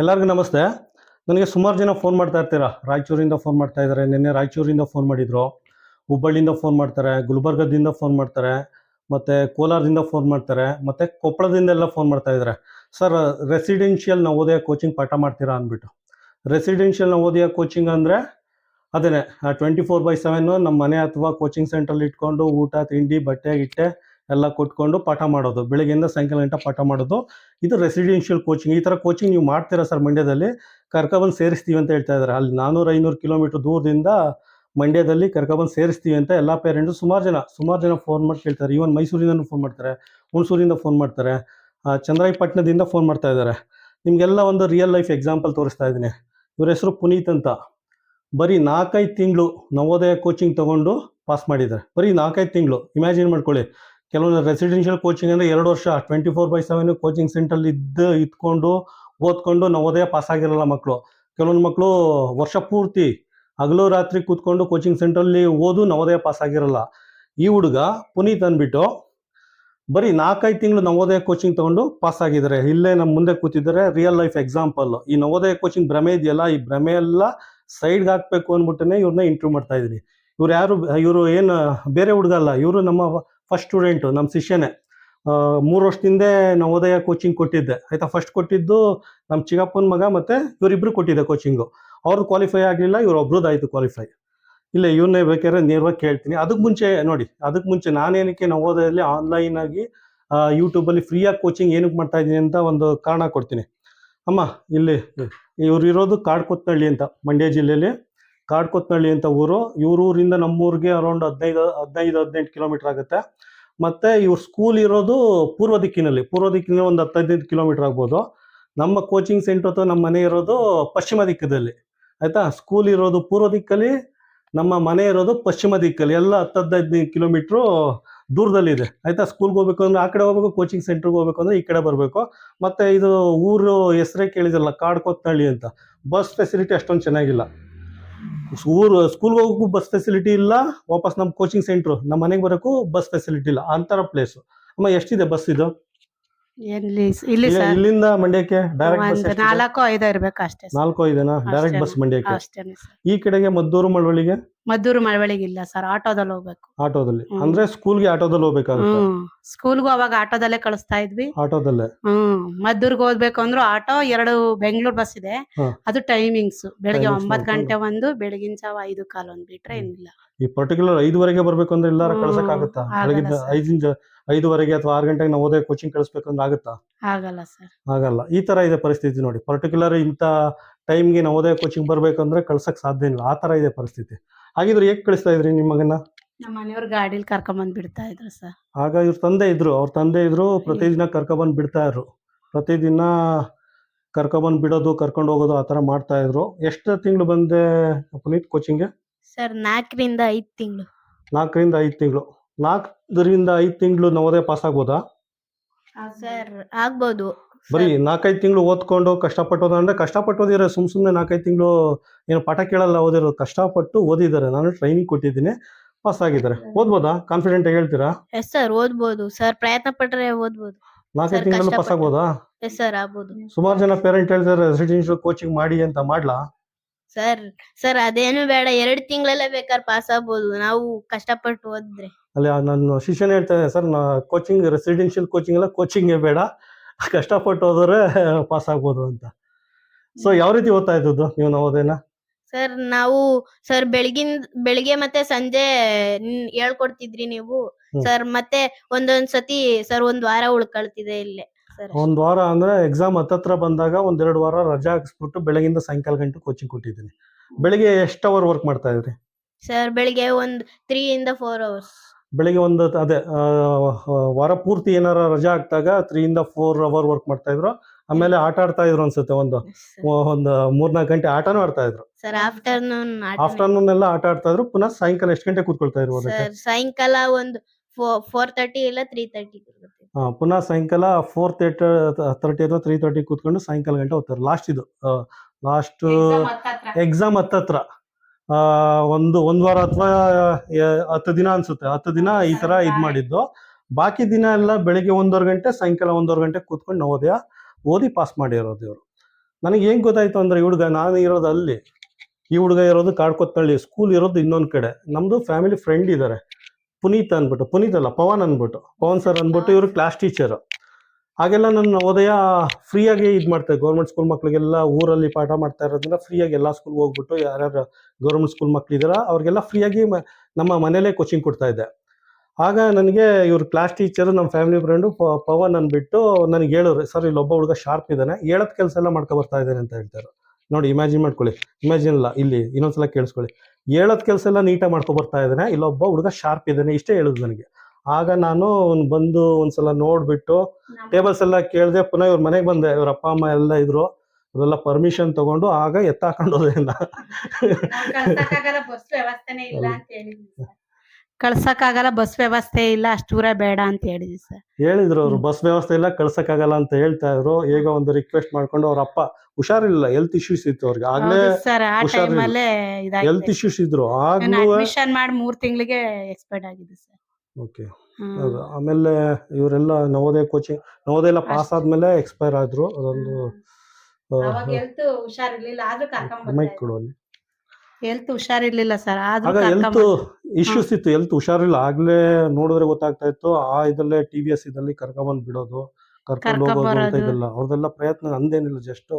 ಎಲ್ಲರಿಗೂ ನಮಸ್ತೆ. ನನಗೆ ಸುಮಾರು ಜನ ಫೋನ್ ಮಾಡ್ತಾ ಇರ್ತೀರಾ? ರಾಯಚೂರಿಂದ ಫೋನ್ ಮಾಡ್ತಾ ಇದ್ದಾರೆ ನಿನ್ನೆ ರಾಯಚೂರಿಂದ ಫೋನ್ ಮಾಡಿದ್ರು. ಹುಬ್ಬಳ್ಳಿಯಿಂದ ಫೋನ್ ಮಾಡ್ತಾರೆ, ಗುಲ್ಬರ್ಗದಿಂದ ಫೋನ್ ಮಾಡ್ತಾರೆ, ಮತ್ತು ಕೋಲಾರದಿಂದ ಫೋನ್ ಮಾಡ್ತಾರೆ, ಮತ್ತು ಕೊಪ್ಪಳದಿಂದ ಎಲ್ಲ ಫೋನ್ ಮಾಡ್ತಾ ಇದ್ದಾರೆ ಸರ್ ರೆಸಿಡೆನ್ಷಿಯಲ್ ನವೋದಯ ಕೋಚಿಂಗ್ ಪಾಠ ಮಾಡ್ತೀರಾ ಅಂದ್ಬಿಟ್ಟು. ರೆಸಿಡೆನ್ಷಿಯಲ್ ನವೋದಯ ಕೋಚಿಂಗ್ ಅಂದರೆ ಅದೇ ಟ್ವೆಂಟಿ ಫೋರ್ ಬೈ ಸೆವೆನ್ನು ನಮ್ಮ ಮನೆ ಅಥವಾ ಕೋಚಿಂಗ್ ಸೆಂಟ್ರಲ್ಲಿ ಇಟ್ಕೊಂಡು ಊಟ, ತಿಂಡಿ, ಬಟ್ಟೆ ಗಿಟ್ಟೆ ಎಲ್ಲ ಕೊಟ್ಕೊಂಡು ಪಾಠ ಮಾಡೋದು. ಬೆಳಗ್ಗೆಯಿಂದ ಸಾಯಂಕಾಲ ಗಂಟೆ ಪಾಠ ಮಾಡೋದು. ಇದು ರೆಸಿಡೆನ್ಷಿಯಲ್ ಕೋಚಿಂಗ್ ಈ ಥರ ಕೋಚಿಂಗ್ ನೀವು ಮಾಡ್ತೀರಾ ಸರ್ ಮಂಡ್ಯದಲ್ಲಿ? ಕರ್ಕೊಬಂದು ಸೇರಿಸ್ತೀವಿ ಅಂತ ಹೇಳ್ತಾ ಇದ್ದಾರೆ. ಅಲ್ಲಿ ನಾನ್ನೂರು ಐನೂರು ಕಿಲೋಮೀಟ್ರ್ ದೂರದಿಂದ ಮಂಡ್ಯದಲ್ಲಿ ಕರ್ಕೊಬಂದು ಸೇರಿಸ್ತೀವಿ ಅಂತ ಎಲ್ಲ ಪೇರೆಂಟ್ಸು ಸುಮಾರು ಜನ ಸುಮಾರು ಜನ ಫೋನ್ ಮಾಡಿ ಕೇಳ್ತಾರೆ. ಈವನ್ ಮೈಸೂರಿಂದನೂ ಫೋನ್ ಮಾಡ್ತಾರೆ. ಹುಣಸೂರಿಂದ ಫೋನ್ ಮಾಡ್ತಾರೆ. ಚಂದ್ರಾಯಪಟ್ಟಣದಿಂದ ಫೋನ್ ಮಾಡ್ತಾ ಇದ್ದಾರೆ. ನಿಮಗೆಲ್ಲ ಒಂದು ರಿಯಲ್ ಲೈಫ್ ಎಕ್ಸಾಂಪಲ್ ತೋರಿಸ್ತಾ ಇದ್ದೀನಿ. ಇವ್ರ ಹೆಸರು ಪುನೀತ್ ಅಂತ. ಬರೀ ನಾಲ್ಕೈದು ತಿಂಗಳು ನವೋದಯ ಕೋಚಿಂಗ್ ತಗೊಂಡು ಪಾಸ್ ಮಾಡಿದ್ದಾರೆ. ಬರೀ ನಾಲ್ಕೈದು ತಿಂಗಳು. ಇಮ್ಯಾಜಿನ್ ಮಾಡ್ಕೊಳ್ಳಿ. ಕೆಲವೊಂದು ರೆಸಿಡೆನ್ಷಿಯಲ್ ಕೋಚಿಂಗ್ ಅಂದರೆ ಎರಡು ವರ್ಷ twenty four by seven coaching ಸೆಂಟ್ರಲ್ಲಿ ಇದ್ದು, ಇದ್ಕೊಂಡು ಓದ್ಕೊಂಡು ನವೋದಯ ಪಾಸ್ ಆಗಿರಲ್ಲ ಮಕ್ಕಳು ಕೆಲವೊಂದು ಮಕ್ಕಳು ವರ್ಷ ಪೂರ್ತಿ ಹಗಲು ರಾತ್ರಿ ಕೂತ್ಕೊಂಡು ಕೋಚಿಂಗ್ ಸೆಂಟ್ರಲ್ಲಿ ಓದು ನವೋದಯ ಪಾಸ್ ಆಗಿರಲ್ಲ. ಈ ಹುಡುಗ ಪುನೀತ್ ಅಂದ್ಬಿಟ್ಟು ಬರೀ ನಾಲ್ಕೈದು ತಿಂಗಳು ನವೋದಯ ಕೋಚಿಂಗ್ ತಗೊಂಡು ಪಾಸ್ ಆಗಿದ್ದಾರೆ ಇಲ್ಲೇ ನಮ್ಮ ಮುಂದೆ ಕೂತಿದ್ದಾರೆ ರಿಯಲ್ ಲೈಫ್ ಎಕ್ಸಾಂಪಲ್ ಈ ನವೋದಯ ಕೋಚಿಂಗ್ ಭ್ರಮೆ ಇದೆಯಲ್ಲ, ಈ ಭ್ರಮೆ ಎಲ್ಲ ಸೈಡ್ಗೆ ಹಾಕ್ಬೇಕು ಅಂದ್ಬಿಟ್ಟನೆ ಇವ್ರನ್ನ ಇಂಟ್ರ್ಯೂ ಮಾಡ್ತಾ ಇದ್ದೀನಿ. ಇವ್ರು ಯಾರು, ಇವರು ಏನು, ಬೇರೆ ಹುಡುಗ ಅಲ್ಲ, ಇವರು ನಮ್ಮ ಫಸ್ಟ್ ಸ್ಟೂಡೆಂಟು ನಮ್ಮ ಶಿಷ್ಯನೇ. ಮೂರು ವರ್ಷದಿಂದ ನವೋದಯ ಕೋಚಿಂಗ್ ಕೊಟ್ಟಿದ್ದೆ. ಆಯಿತಾ? ಫಸ್ಟ್ ಕೊಟ್ಟಿದ್ದು ನಮ್ಮ ಚಿಕ್ಕಪ್ಪನ ಮಗ ಮತ್ತು ಇವರಿಬ್ಬರು ಕೊಟ್ಟಿದ್ದೆ ಕೋಚಿಂಗು ಅವ್ರದ್ದು ಕ್ವಾಲಿಫೈ ಆಗಲಿಲ್ಲ, ಇವ್ರು ಒಬ್ರದ್ದು ಆಯಿತು ಕ್ವಾಲಿಫೈ ಇಲ್ಲ ಇವನ್ನೇ ಬೇಕಾದ್ರೆ ನೇರವಾಗಿ ಕೇಳ್ತೀನಿ. ಅದಕ್ಕೆ ಮುಂಚೆ ನೋಡಿ ಅದಕ್ಕೆ ಮುಂಚೆ ನಾನೇನಕ್ಕೆ ನವೋದಯದಲ್ಲಿ ಆನ್ಲೈನ್ ಆಗಿ ಯೂಟ್ಯೂಬಲ್ಲಿ ಫ್ರೀಯಾಗಿ ಕೋಚಿಂಗ್ ಏನಕ್ಕೆ ಮಾಡ್ತಾ ಇದ್ದೀನಿ ಅಂತ ಒಂದು ಕಾರಣ ಕೊಡ್ತೀನಿ. ಅಮ್ಮ, ಇಲ್ಲಿ ಇವ್ರು ಇರೋದು ಕಾಡ್ಕೊತ್ನಳ್ಳಿ ಅಂತ, ಮಂಡ್ಯ ಜಿಲ್ಲೆಯಲ್ಲಿ ಕಾಡ್ಕೊತ್ನಳ್ಳಿ ಅಂತ ಊರು. ಇವ್ರ ಊರಿಂದ ನಮ್ಮೂರಿಗೆ ಅರೌಂಡ್ ಹದಿನೈದು ಹದಿನೈದು, ಹದಿನೆಂಟು ಕಿಲೋಮೀಟರ್ ಆಗುತ್ತೆ. ಮತ್ತೆ ಇವ್ರ ಸ್ಕೂಲ್ ಇರೋದು ಪೂರ್ವ ದಿಕ್ಕಿನಲ್ಲಿ. ಪೂರ್ವ ದಿಕ್ಕಿನಲ್ಲಿ ಒಂದು ಹತ್ತು ಹದಿನೈದು ಕಿಲೋಮೀಟರ್ ಆಗ್ಬೋದು. ನಮ್ಮ ಕೋಚಿಂಗ್ ಸೆಂಟರ್ ಅಥವಾ ನಮ್ಮ ಮನೆ ಇರೋದು ಪಶ್ಚಿಮ ದಿಕ್ಕದಲ್ಲಿ. ಆಯ್ತಾ? ಸ್ಕೂಲ್ ಇರೋದು ಪೂರ್ವ ದಿಕ್ಕಲ್ಲಿ, ನಮ್ಮ ಮನೆ ಇರೋದು ಪಶ್ಚಿಮ ದಿಕ್ಕಲ್ಲಿ. ಎಲ್ಲ ಹತ್ತು ಹದಿನೈದು ಕಿಲೋಮೀಟ್ರು ದೂರದಲ್ಲಿದೆ ಆಯ್ತಾ? ಸ್ಕೂಲ್ಗೆ ಹೋಗ್ಬೇಕು ಅಂದ್ರೆ ಆ ಕಡೆ ಹೋಗ್ಬೇಕು ಕೋಚಿಂಗ್ ಸೆಂಟ್ರಿಗೆ ಹೋಗ್ಬೇಕು ಅಂದ್ರೆ ಈ ಕಡೆ ಬರಬೇಕು. ಮತ್ತೆ ಇದು ಊರು ಹೆಸರೇ ಕೇಳಿದಲ್ಲ ಕಾಡ್ಕೊತ್ನಳ್ಳಿ ಅಂತ. ಬಸ್ ಫೆಸಿಲಿಟಿ ಅಷ್ಟೊಂದು ಚೆನ್ನಾಗಿಲ್ಲ. ಊರು ಸ್ಕೂಲ್ಗೆ ಹೋಗೋಕ್ಕೂ ಬಸ್ ಫೆಸಿಲಿಟಿ ಇಲ್ಲ ವಾಪಸ್ ನಮ್ಮ ಕೋಚಿಂಗ್ ಸೆಂಟ್ರು ನಮ್ಮ ಮನೆಗೆ ಬರೋಕ್ಕೂ ಬಸ್ ಫೆಸಿಲಿಟಿ ಇಲ್ಲ ಅಂತರ ಪ್ಲೇಸು ಅಮ್ಮ ಎಷ್ಟಿದೆ ಬಸ್ ಇದು? ಎಲ್ಲಿ ಇಲ್ಲಿ ಈಗ ಸರ್ ಇಲ್ಲಿಂದ ಮಂಡ್ಯಕ್ಕೆ ಡೈರೆಕ್ಟ್ ಬಸ್ ನಾಲ್ಕು ಐದು ಇರ್ಬೇಕು ಅಷ್ಟೇ ಸರ್. ನಾಲ್ಕು ಐದೇನಾ? ಡೈರೆಕ್ಟ್ ಬಸ್ ಮಂಡ್ಯಕ್ಕೆ? ಅಷ್ಟೇನೆ ಸರ್ ಈ ಕಡೆಗೆ ಮದ್ದೂರು ಮಳವಳ್ಳಿಗೆ? ಮದ್ದೂರು ಮಳವಳಿಗೆ ಇಲ್ಲ ಸರ್ ಆಟೋದಲ್ಲಿ ಹೋಗ್ಬೇಕು. ಆಟೋದಲ್ಲಿ. ಅಂದ್ರೆ ಸ್ಕೂಲ್ಗೆ ಆಟೋದಲ್ಲಿ ಹೋಗ್ಬೇಕಾಗುತ್ತೆ? ಹ್ಮ್. ಸ್ಕೂಲ್ಗೂ ಅವಾಗ ಆಟೋದಲ್ಲೇ ಕಳಿಸ್ತಾ ಇದ್ವಿ. ಆಟೋದಲ್ಲೇ? ಹ್ಮ್. ಮದ್ದೂರ್ಗ್ ಹೋಗ್ಬೇಕು ಅಂದ್ರು ಆಟೋ ಎರಡು ಬೆಂಗಳೂರು ಬಸ್ ಇದೆ. ಹಾ. ಅದು ಟೈಮಿಂಗ್ಸ್ ಬೆಳಿಗ್ಗೆ Timings ಒಂಬತ್ ಗಂಟೆ ಒಂದು ಬೆಳಗಿನ ಜಾವ ಐದು ಕಾಲು ಒಂದ್ ಬಿಟ್ರೆ ಹ್ಮ್. ಏನಿಲ್ಲ. ಈ ಪರ್ಟಿಕ್ಯುಲರ್ ಐದುವರೆಗೆ ಬರ್ಬೇಕು ಅಂದ್ರೆ ಎಲ್ಲಾರ ಹ್ಮ್. ಕಳ್ಸಕ್ಕಾಗುತ್ತಾ? ಆಗಲ್ಲ ಬೆಳಗಿನ sir. ಐದಿಂದ ಐದುವರೆಗೆ ಅಥವಾ ಆರು ಗಂಟೆಗೆ ನಾವು ಓದೇ ಕೋಚಿಂಗ್ ಕಳಿಸ್ಬೇಕು ಅಂದ್ರೆ ಆಗುತ್ತಾ? ಆಗಲ್ಲ ಸರ್ ಆಗಲ್ಲ. ಈ ತರ ಇದೆ ಪರಿಸ್ಥಿತಿ ನೋಡಿ. ಪರ್ಟಿಕ್ಯುಲರ್ ಇಂಥ ಟೈಮ್ಗೆ ನವೋದಯ ಕೋಚಿಂಗ್ ಬರ್ಬೇಕಂದ್ರೆ ಕಳ್ಸಕ್ ಸಾಧ್ಯ ಇಲ್ಲ. ಆ ತರ ಇದೆ ಪರಿಸ್ಥಿತಿ. ಹಾಗಿದ್ರೆ ಹೇಗ್ ಕಳಿಸ್ತಾ ಇದ್ರಿ ನಿಮ್ಮ ಮಗನ ನಮ್ಮ ಮನೆಯವ್ರ ಗಾಡಿಲಿ ಕರ್ಕೊಂಡ್ ಬಂದ್ ಬಿಡ್ತಾ ಇದ್ರು ಸರ್. ಆಗ ಇವ್ರ ತಂದೆ ಇದ್ರು. ಅವ್ರ ತಂದೆ ಇದ್ರು ಪ್ರತಿದಿನ ಕರ್ಕೊಬಂದ್ ಬಿಡ್ತಾ ಇದ್ರು. ಪ್ರತಿದಿನ ಕರ್ಕೊಬಂದು ಬಿಡೋದು ಕರ್ಕೊಂಡು ಹೋಗೋದು ಆ ಥರ ಮಾಡ್ತಾ ಇದ್ರು. ಎಷ್ಟು ತಿಂಗಳು ಬಂದೆ ಪುನೀತ್ ಕೋಚಿಂಗ್ ಸರ್ ನಾಲ್ಕರಿಂದ ಐದು ತಿಂಗಳು. ನಾಲ್ಕರಿಂದ ಐದು ತಿಂಗಳು. ನಾಲ್ಕರಿಂದ ಐದು ತಿಂಗಳು ನವೋದಯ ಪಾಸ್ ಆಗ್ಬೋದಾ? ಸರ್ ಆಗ್ಬೋದು. ಬರೀ ನಾಲ್ಕೈದು ತಿಂಗಳು ಓದ್ಕೊಂಡು ಕಷ್ಟಪಟ್ಟು ಅಂದ್ರೆ ಕಷ್ಟಪಟ್ಟು ಓದಿದ್ರೆ ಸುಮ್ ಸುಮ್ಮನೆ ನಾಲ್ಕೈದು ತಿಂಗಳು ಏನು ಪಾಠ ಕೇಳಲ್ಲ ಓದಿರೋ ಕಷ್ಟಪಟ್ಟು ಓದಿದ್ದಾರೆ. ನಾನು ಟ್ರೈನಿಂಗ್ ಕೊಟ್ಟಿದ್ದೀನಿ. ಪಾಸ್ ಆಗಿದ್ದಾರೆ. ಓದ್ಬೋದಾ? ಕಾನ್ಫಿಡೆಂಟ್ ಆಗಿ ಹೇಳ್ತೀರಾ? ಎಸ್ ಸರ್ ಓದ್ಬೋದು. ಸರ್ ಪ್ರಯತ್ನ ಪಟ್ಟರೆ ಓದ್ಬೋದು. ನಾಲ್ಕೈದು ತಿಂಗಳು ಪಾಸ್. ಆಗ್ಬೋದಾ? ಎಸ್ ಸರ್ ಆಗ್ಬೋದು. ಸುಮಾರು ಜನ ಪೇರೆಂಟ್ ಹೇಳ್ತಾರೆ ರೆಸಿಡೆನ್ಶಿಯಲ್ ಕೋಚಿಂಗ್ ಮಾಡಿ ಅಂತ ಮಾಡ್ಲಾ? ಸರ್ ಸರ್ ಅದೇನು ಬೇಡ. ಎರಡು ತಿಂಗಳಲ್ಲೇ ಬೇಕಾದ್ರೆ ಪಾಸ್ ಆಗ್ಬೋದು. ನಾವು ಕಷ್ಟಪಟ್ಟು ಓದಿದ್ರೆ. ಅಲ್ಲಿ ನನ್ನ ಶಿಷ್ಯನ ಹೇಳ್ತಾರೆ ಸರ್ ನಾ ಕೋಚಿಂಗ್ ರೆಸಿಡೆನ್ಶಿಯಲ್ ಕೋಚಿಂಗ್ ಎಲ್ಲ ಕೋಚಿಂಗೇ ಬೇಡ. ಕಷ್ಟಪಟ್ಟು ಹೋದ್ರೆ ಪಾಸ್ ಆಗ್ಬೋದು ಅಂತ. ಸೊ ಯಾವ ರೀತಿ ಓದ್ತಾ ಇದ್ದದ್ದು ನೀವು ನವೋದಯನ? ಸರ್ ನಾವು ಸರ್ ಬೆಳಗಿನ ಬೆಳಿಗ್ಗೆ ಮತ್ತೆ ಸಂಜೆ ಹೇಳ್ಕೊಡ್ತಿದ್ರಿ ನೀವು. ಸರ್ ಮತ್ತೆ ಒಂದೊಂದ್ ಸತಿ ಸರ್ ಒಂದ್ ವಾರ ಉಳ್ಕೊಳ್ತಿದೆ ಇಲ್ಲಿ ಒಂದ್ ವಾರ ಅಂದ್ರೆ ಎಕ್ಸಾಮ್ ಹತ್ತತ್ರ ಬಂದಾಗ ಒಂದೆರಡು ವಾರ ರಜಾ ಹಾಕ್ಸ್ಬಿಟ್ಟು ಬೆಳಗಿಂದ ಸಾಯಂಕಾಲ ಗಂಟೆ ಕೋಚಿಂಗ್ ಕೊಟ್ಟಿದ್ದೀನಿ. ಬೆಳಿಗ್ಗೆ ಎಷ್ಟು ಅವರ್ ವರ್ಕ್ ಮಾಡ್ತಾ ಇದ್ರಿ? ಸರ್ ಬೆಳಿಗ್ಗೆ ಒಂದ್ ತ್ರೀ ಇಂದ ಫೋರ್ ಅವರ್ಸ್ ಬೆಳಿಗ್ಗೆ ಒಂದು ಅದೇ ವಾರ ಪೂರ್ತಿ ಏನಾರ ರಜಾ ಹಾಕ್ದಾಗ ತ್ರೀ ಇಂದ ಫೋರ್ ಅವರ್ ವರ್ಕ್ ಮಾಡ್ತಾ ಇದ್ರು. ಆಮೇಲೆ ಆಟ ಆಡ್ತಾ ಇದ್ರು ಅನ್ಸುತ್ತೆ ಒಂದು ಒಂದು ಮೂರ್ನಾಲ್ಕು ಗಂಟೆ ಆಟನೂ ಆಡ್ತಾ ಇದ್ರು. ಸರ್ ಆಫ್ಟರ್ನೂನ್ ಆಫ್ಟರ್ನೂನ್ ಎಲ್ಲ ಆಟ ಆಡ್ತಾ ಇದ್ರು ಪುನಃ ಸಾಯಂಕಾಲ ಎಷ್ಟು ಗಂಟೆ ಕೂತ್ಕೊಳ್ತಾ ಇದ್ರು ಸಾಯಂಕಾಲ ಒಂದು ಫೋರ್ ತರ್ಟಿ ಇಲ್ಲ ತ್ರೀ ತರ್ಟಿ ಆ, ಪುನಃ ಸಾಯಂಕಾಲ ಫೋರ್ ತರ್ಟಿ ತರ್ಟಿ ಅಥವಾ ತ್ರೀ ತರ್ಟಿ ಕೂತ್ಕೊಂಡು ಸಾಯಂಕಾಲ ಗಂಟೆ ಹೋಗ್ತಾರೆ ಲಾಸ್ಟ್ ಇದು ಲಾಸ್ಟ್ ಎಕ್ಸಾಮ್ ಹತ್ತತ್ರ. ಒಂದು ಒಂದು ವಾರ ಅಥವಾ ಹತ್ತು ದಿನ ಅನ್ಸುತ್ತೆ. ಹತ್ತು ದಿನ ಈ ತರ ಇದ್ ಮಾಡಿದ್ದು. ಬಾಕಿ ದಿನ ಎಲ್ಲ ಬೆಳಿಗ್ಗೆ ಒಂದೂವರೆ ಗಂಟೆ ಸಾಯಂಕಾಲ ಒಂದೂವರೆ ಗಂಟೆ ಕೂತ್ಕೊಂಡು ನವೋದಯ ಓದಿ ಪಾಸ್ ಮಾಡಿರೋದು ಇವರು. ನನಗೆ ಏನ್ ಗೊತ್ತಾಯ್ತು ಅಂದ್ರೆ ಈ ಹುಡುಗ ನಾನು ಇರೋದು ಅಲ್ಲಿ. ಈ ಹುಡುಗ ಇರೋದು ಕಾಡ್ಕೊತ್ತಳ್ಳಿ ಸ್ಕೂಲ್ ಇರೋದು ಇನ್ನೊಂದು ಕಡೆ. ನಮ್ದು ಫ್ಯಾಮಿಲಿ ಫ್ರೆಂಡ್ ಇದ್ದಾರೆ ಪುನೀತ್ ಅನ್ಬಿಟ್ಟು ಪುನೀತ್ ಅಲ್ಲ ಪವನ್ ಅನ್ಬಿಟ್ಟು. ಪವನ್ ಸರ್ ಅನ್ಬಿಟ್ಟು ಇವರು ಕ್ಲಾಸ್ ಟೀಚರ್ ಹಾಗೆಲ್ಲ ನನ್ನ ನವೋದಯ ಫ್ರೀಯಾಗಿ ಇದು ಮಾಡ್ತಾರೆ ಗೌರ್ಮೆಂಟ್ ಸ್ಕೂಲ್ ಮಕ್ಕಳಿಗೆಲ್ಲ ಊರಲ್ಲಿ ಪಾಠ ಮಾಡ್ತಾ ಇರೋದ್ರಿಂದ ಫ್ರೀಯಾಗಿ ಎಲ್ಲ ಸ್ಕೂಲ್ಗೆ ಹೋಗ್ಬಿಟ್ಟು ಯಾರ್ಯಾರು ಗೌರ್ಮೆಂಟ್ ಸ್ಕೂಲ್ ಮಕ್ಳಿದಾರ, ಅವ್ರಿಗೆಲ್ಲ ಫ್ರೀಯಾಗಿ ನಮ್ಮ ಮನೇಲೇ ಕೋಚಿಂಗ್ ಕೊಡ್ತಾ ಇದ್ದೆ. ಆಗ ನನಗೆ ಇವ್ರ ಕ್ಲಾಸ್ ಟೀಚರ್ ನಮ್ಮ ಫ್ಯಾಮಿಲಿ ಫ್ರೆಂಡು ಪವನ್ ಅಂದ್ಬಿಟ್ಟು ನನಗೆ ಹೇಳೋರು, ಸರ್ ಇಲ್ಲೊಬ್ಬ ಹುಡುಗ ಶಾರ್ಪ್ ಇದ್ದಾನೆ ಹೇಳೋದ್ ಕೆಲಸ ಎಲ್ಲ ಮಾಡ್ಕೊ ಬರ್ತಾ ಇದ್ದಾನೆ ಅಂತ ಹೇಳ್ತಾರೆ ನೋಡಿ ಇಮ್ಯಾಜಿನ್ ಮಾಡ್ಕೊಳ್ಳಿ. ಇಮ್ಯಾಜಿನ್ ಇಲ್ಲ ಇಲ್ಲಿ ಇನ್ನೊಂದ್ಸಲ ಕೇಳಿಸ್ಕೊಳ್ಳಿ. ಹೇಳೋದ್ ಕೆಲಸ ಎಲ್ಲ ನೀಟಾಗಿ ಮಾಡ್ಕೊ ಬರ್ತಾ ಇದ್ದಾನೆ ಇಲ್ಲೊಬ್ಬ ಹುಡುಗ ಶಾರ್ಪ್ ಇದ್ದಾನೆ ಇಷ್ಟೇ ಹೇಳೋದು ನನಗೆ. ಆಗ ನಾನು ಬಂದು ಬಂದು ಒಂದ್ಸಲ ನೋಡ್ಬಿಟ್ಟು ಟೇಬಲ್ಸ್ ಎಲ್ಲ ಕೇಳಿದೆ ಪುನಃ ಇವ್ರ ಮನೆಗೆ ಬಂದೆ. ಇವ್ರ ಅಪ್ಪ ಅಮ್ಮ ಎಲ್ಲ ಇದ್ರು. ಇವರೆಲ್ಲ ಪರ್ಮಿಷನ್ ತಗೊಂಡು ಆಗ ಎತ್ತಾಕೊಂಡು ಹೋದೆ. ನಾ. ಕಳ್ಸಕ್ಕಾಗಲ್ಲ ಬಸ್ ವ್ಯವಸ್ಥೆ ಇಲ್ಲ ಅಷ್ಟು ದೂರ ಬೇಡ ಅಂತ ಹೇಳಿದ್ವಿ ಸರ್. ಹೇಳಿದ್ರು ಅವ್ರು ಬಸ್ ವ್ಯವಸ್ಥೆ ಇಲ್ಲ ಕಳ್ಸಕ್ಕಾಗಲ್ಲ ಅಂತ ಹೇಳ್ತಾ ಇದ್ರು. ಈಗ ಒಂದು ರಿಕ್ವೆಸ್ಟ್ ಮಾಡ್ಕೊಂಡು ಅವ್ರ ಅಪ್ಪ ಹುಷಾರಿಲ್ಲ ಹೆಲ್ತ್ ಇಶ್ಯೂಸ್ ಇತ್ತು ಅವ್ರಿಗೆ. ಆಗ್ಲೇ ಸರ್ ಆ ಹೆಲ್ತ್ ಇಶ್ಯೂಸ್ ಇದ್ರು. ಆಗ್ಲೂ ಅಡ್ಮಿಷನ್ ಮಾಡಿ ಮೂರ್ ತಿಂಗಳಿಗೆ ಎಕ್ಸ್ಪೈರ್ಡ್ ಆಗಿದೆ ಸರ್. ಓಕೆ. ಹೌದು ಆಮೇಲೆ ಇವರೆಲ್ಲ ನವೋದಯ ಕೋಚಿಂಗ್ ನವೋದಯ ಎಲ್ಲ ಪಾಸ್ ಅಷ್ಟೇ. ಆದ್ಮೇಲೆ ಎಕ್ಸ್ಪೈರ್ ಆದ್ರು. ಅದೊಂದು ಅವಾಗ ಹೆಲ್ತ್ ಹುಷಾರಿರ್ಲಿಲ್ಲ ಆದ್ರೂ ಕರ್ಕೊಂಡ್ ಮೈಕ್ ಕೊಡು ಅಲ್ಲಿ. ಹೆಲ್ತ್ ಹುಷಾರಿರ್ಲಿಲ್ಲ ಸರ್ ಆದ್ರೂ ಆಗ ಹೆಲ್ತ್ ಇಶ್ಯೂಸ್ ಇತ್ತು ಹೆಲ್ತ್ ಹುಷಾರಿಲ್ಲ ಆಗ್ಲೇ ನೋಡಿದ್ರೆ ಗೊತ್ತಾಗ್ತಾ ಇತ್ತು ಆ ಇದಲ್ಲೇ ಟಿ ವಿ ಎಸ್ ಇದಲ್ಲಿ ಕರ್ಕೊಂಡ್ಬಂದ್ ಬಿಡೋದು ಕರ್ಕೊಂಡು ಹೋಗೋದು ಅಂತ ಕರ್ಕೊಂಬರೋದು. ಇದೆಲ್ಲ ಅವ್ರದೆಲ್ಲ ಪ್ರಯತ್ನ ಅಂದೇನಿಲ್ಲ ಜಸ್ಟ್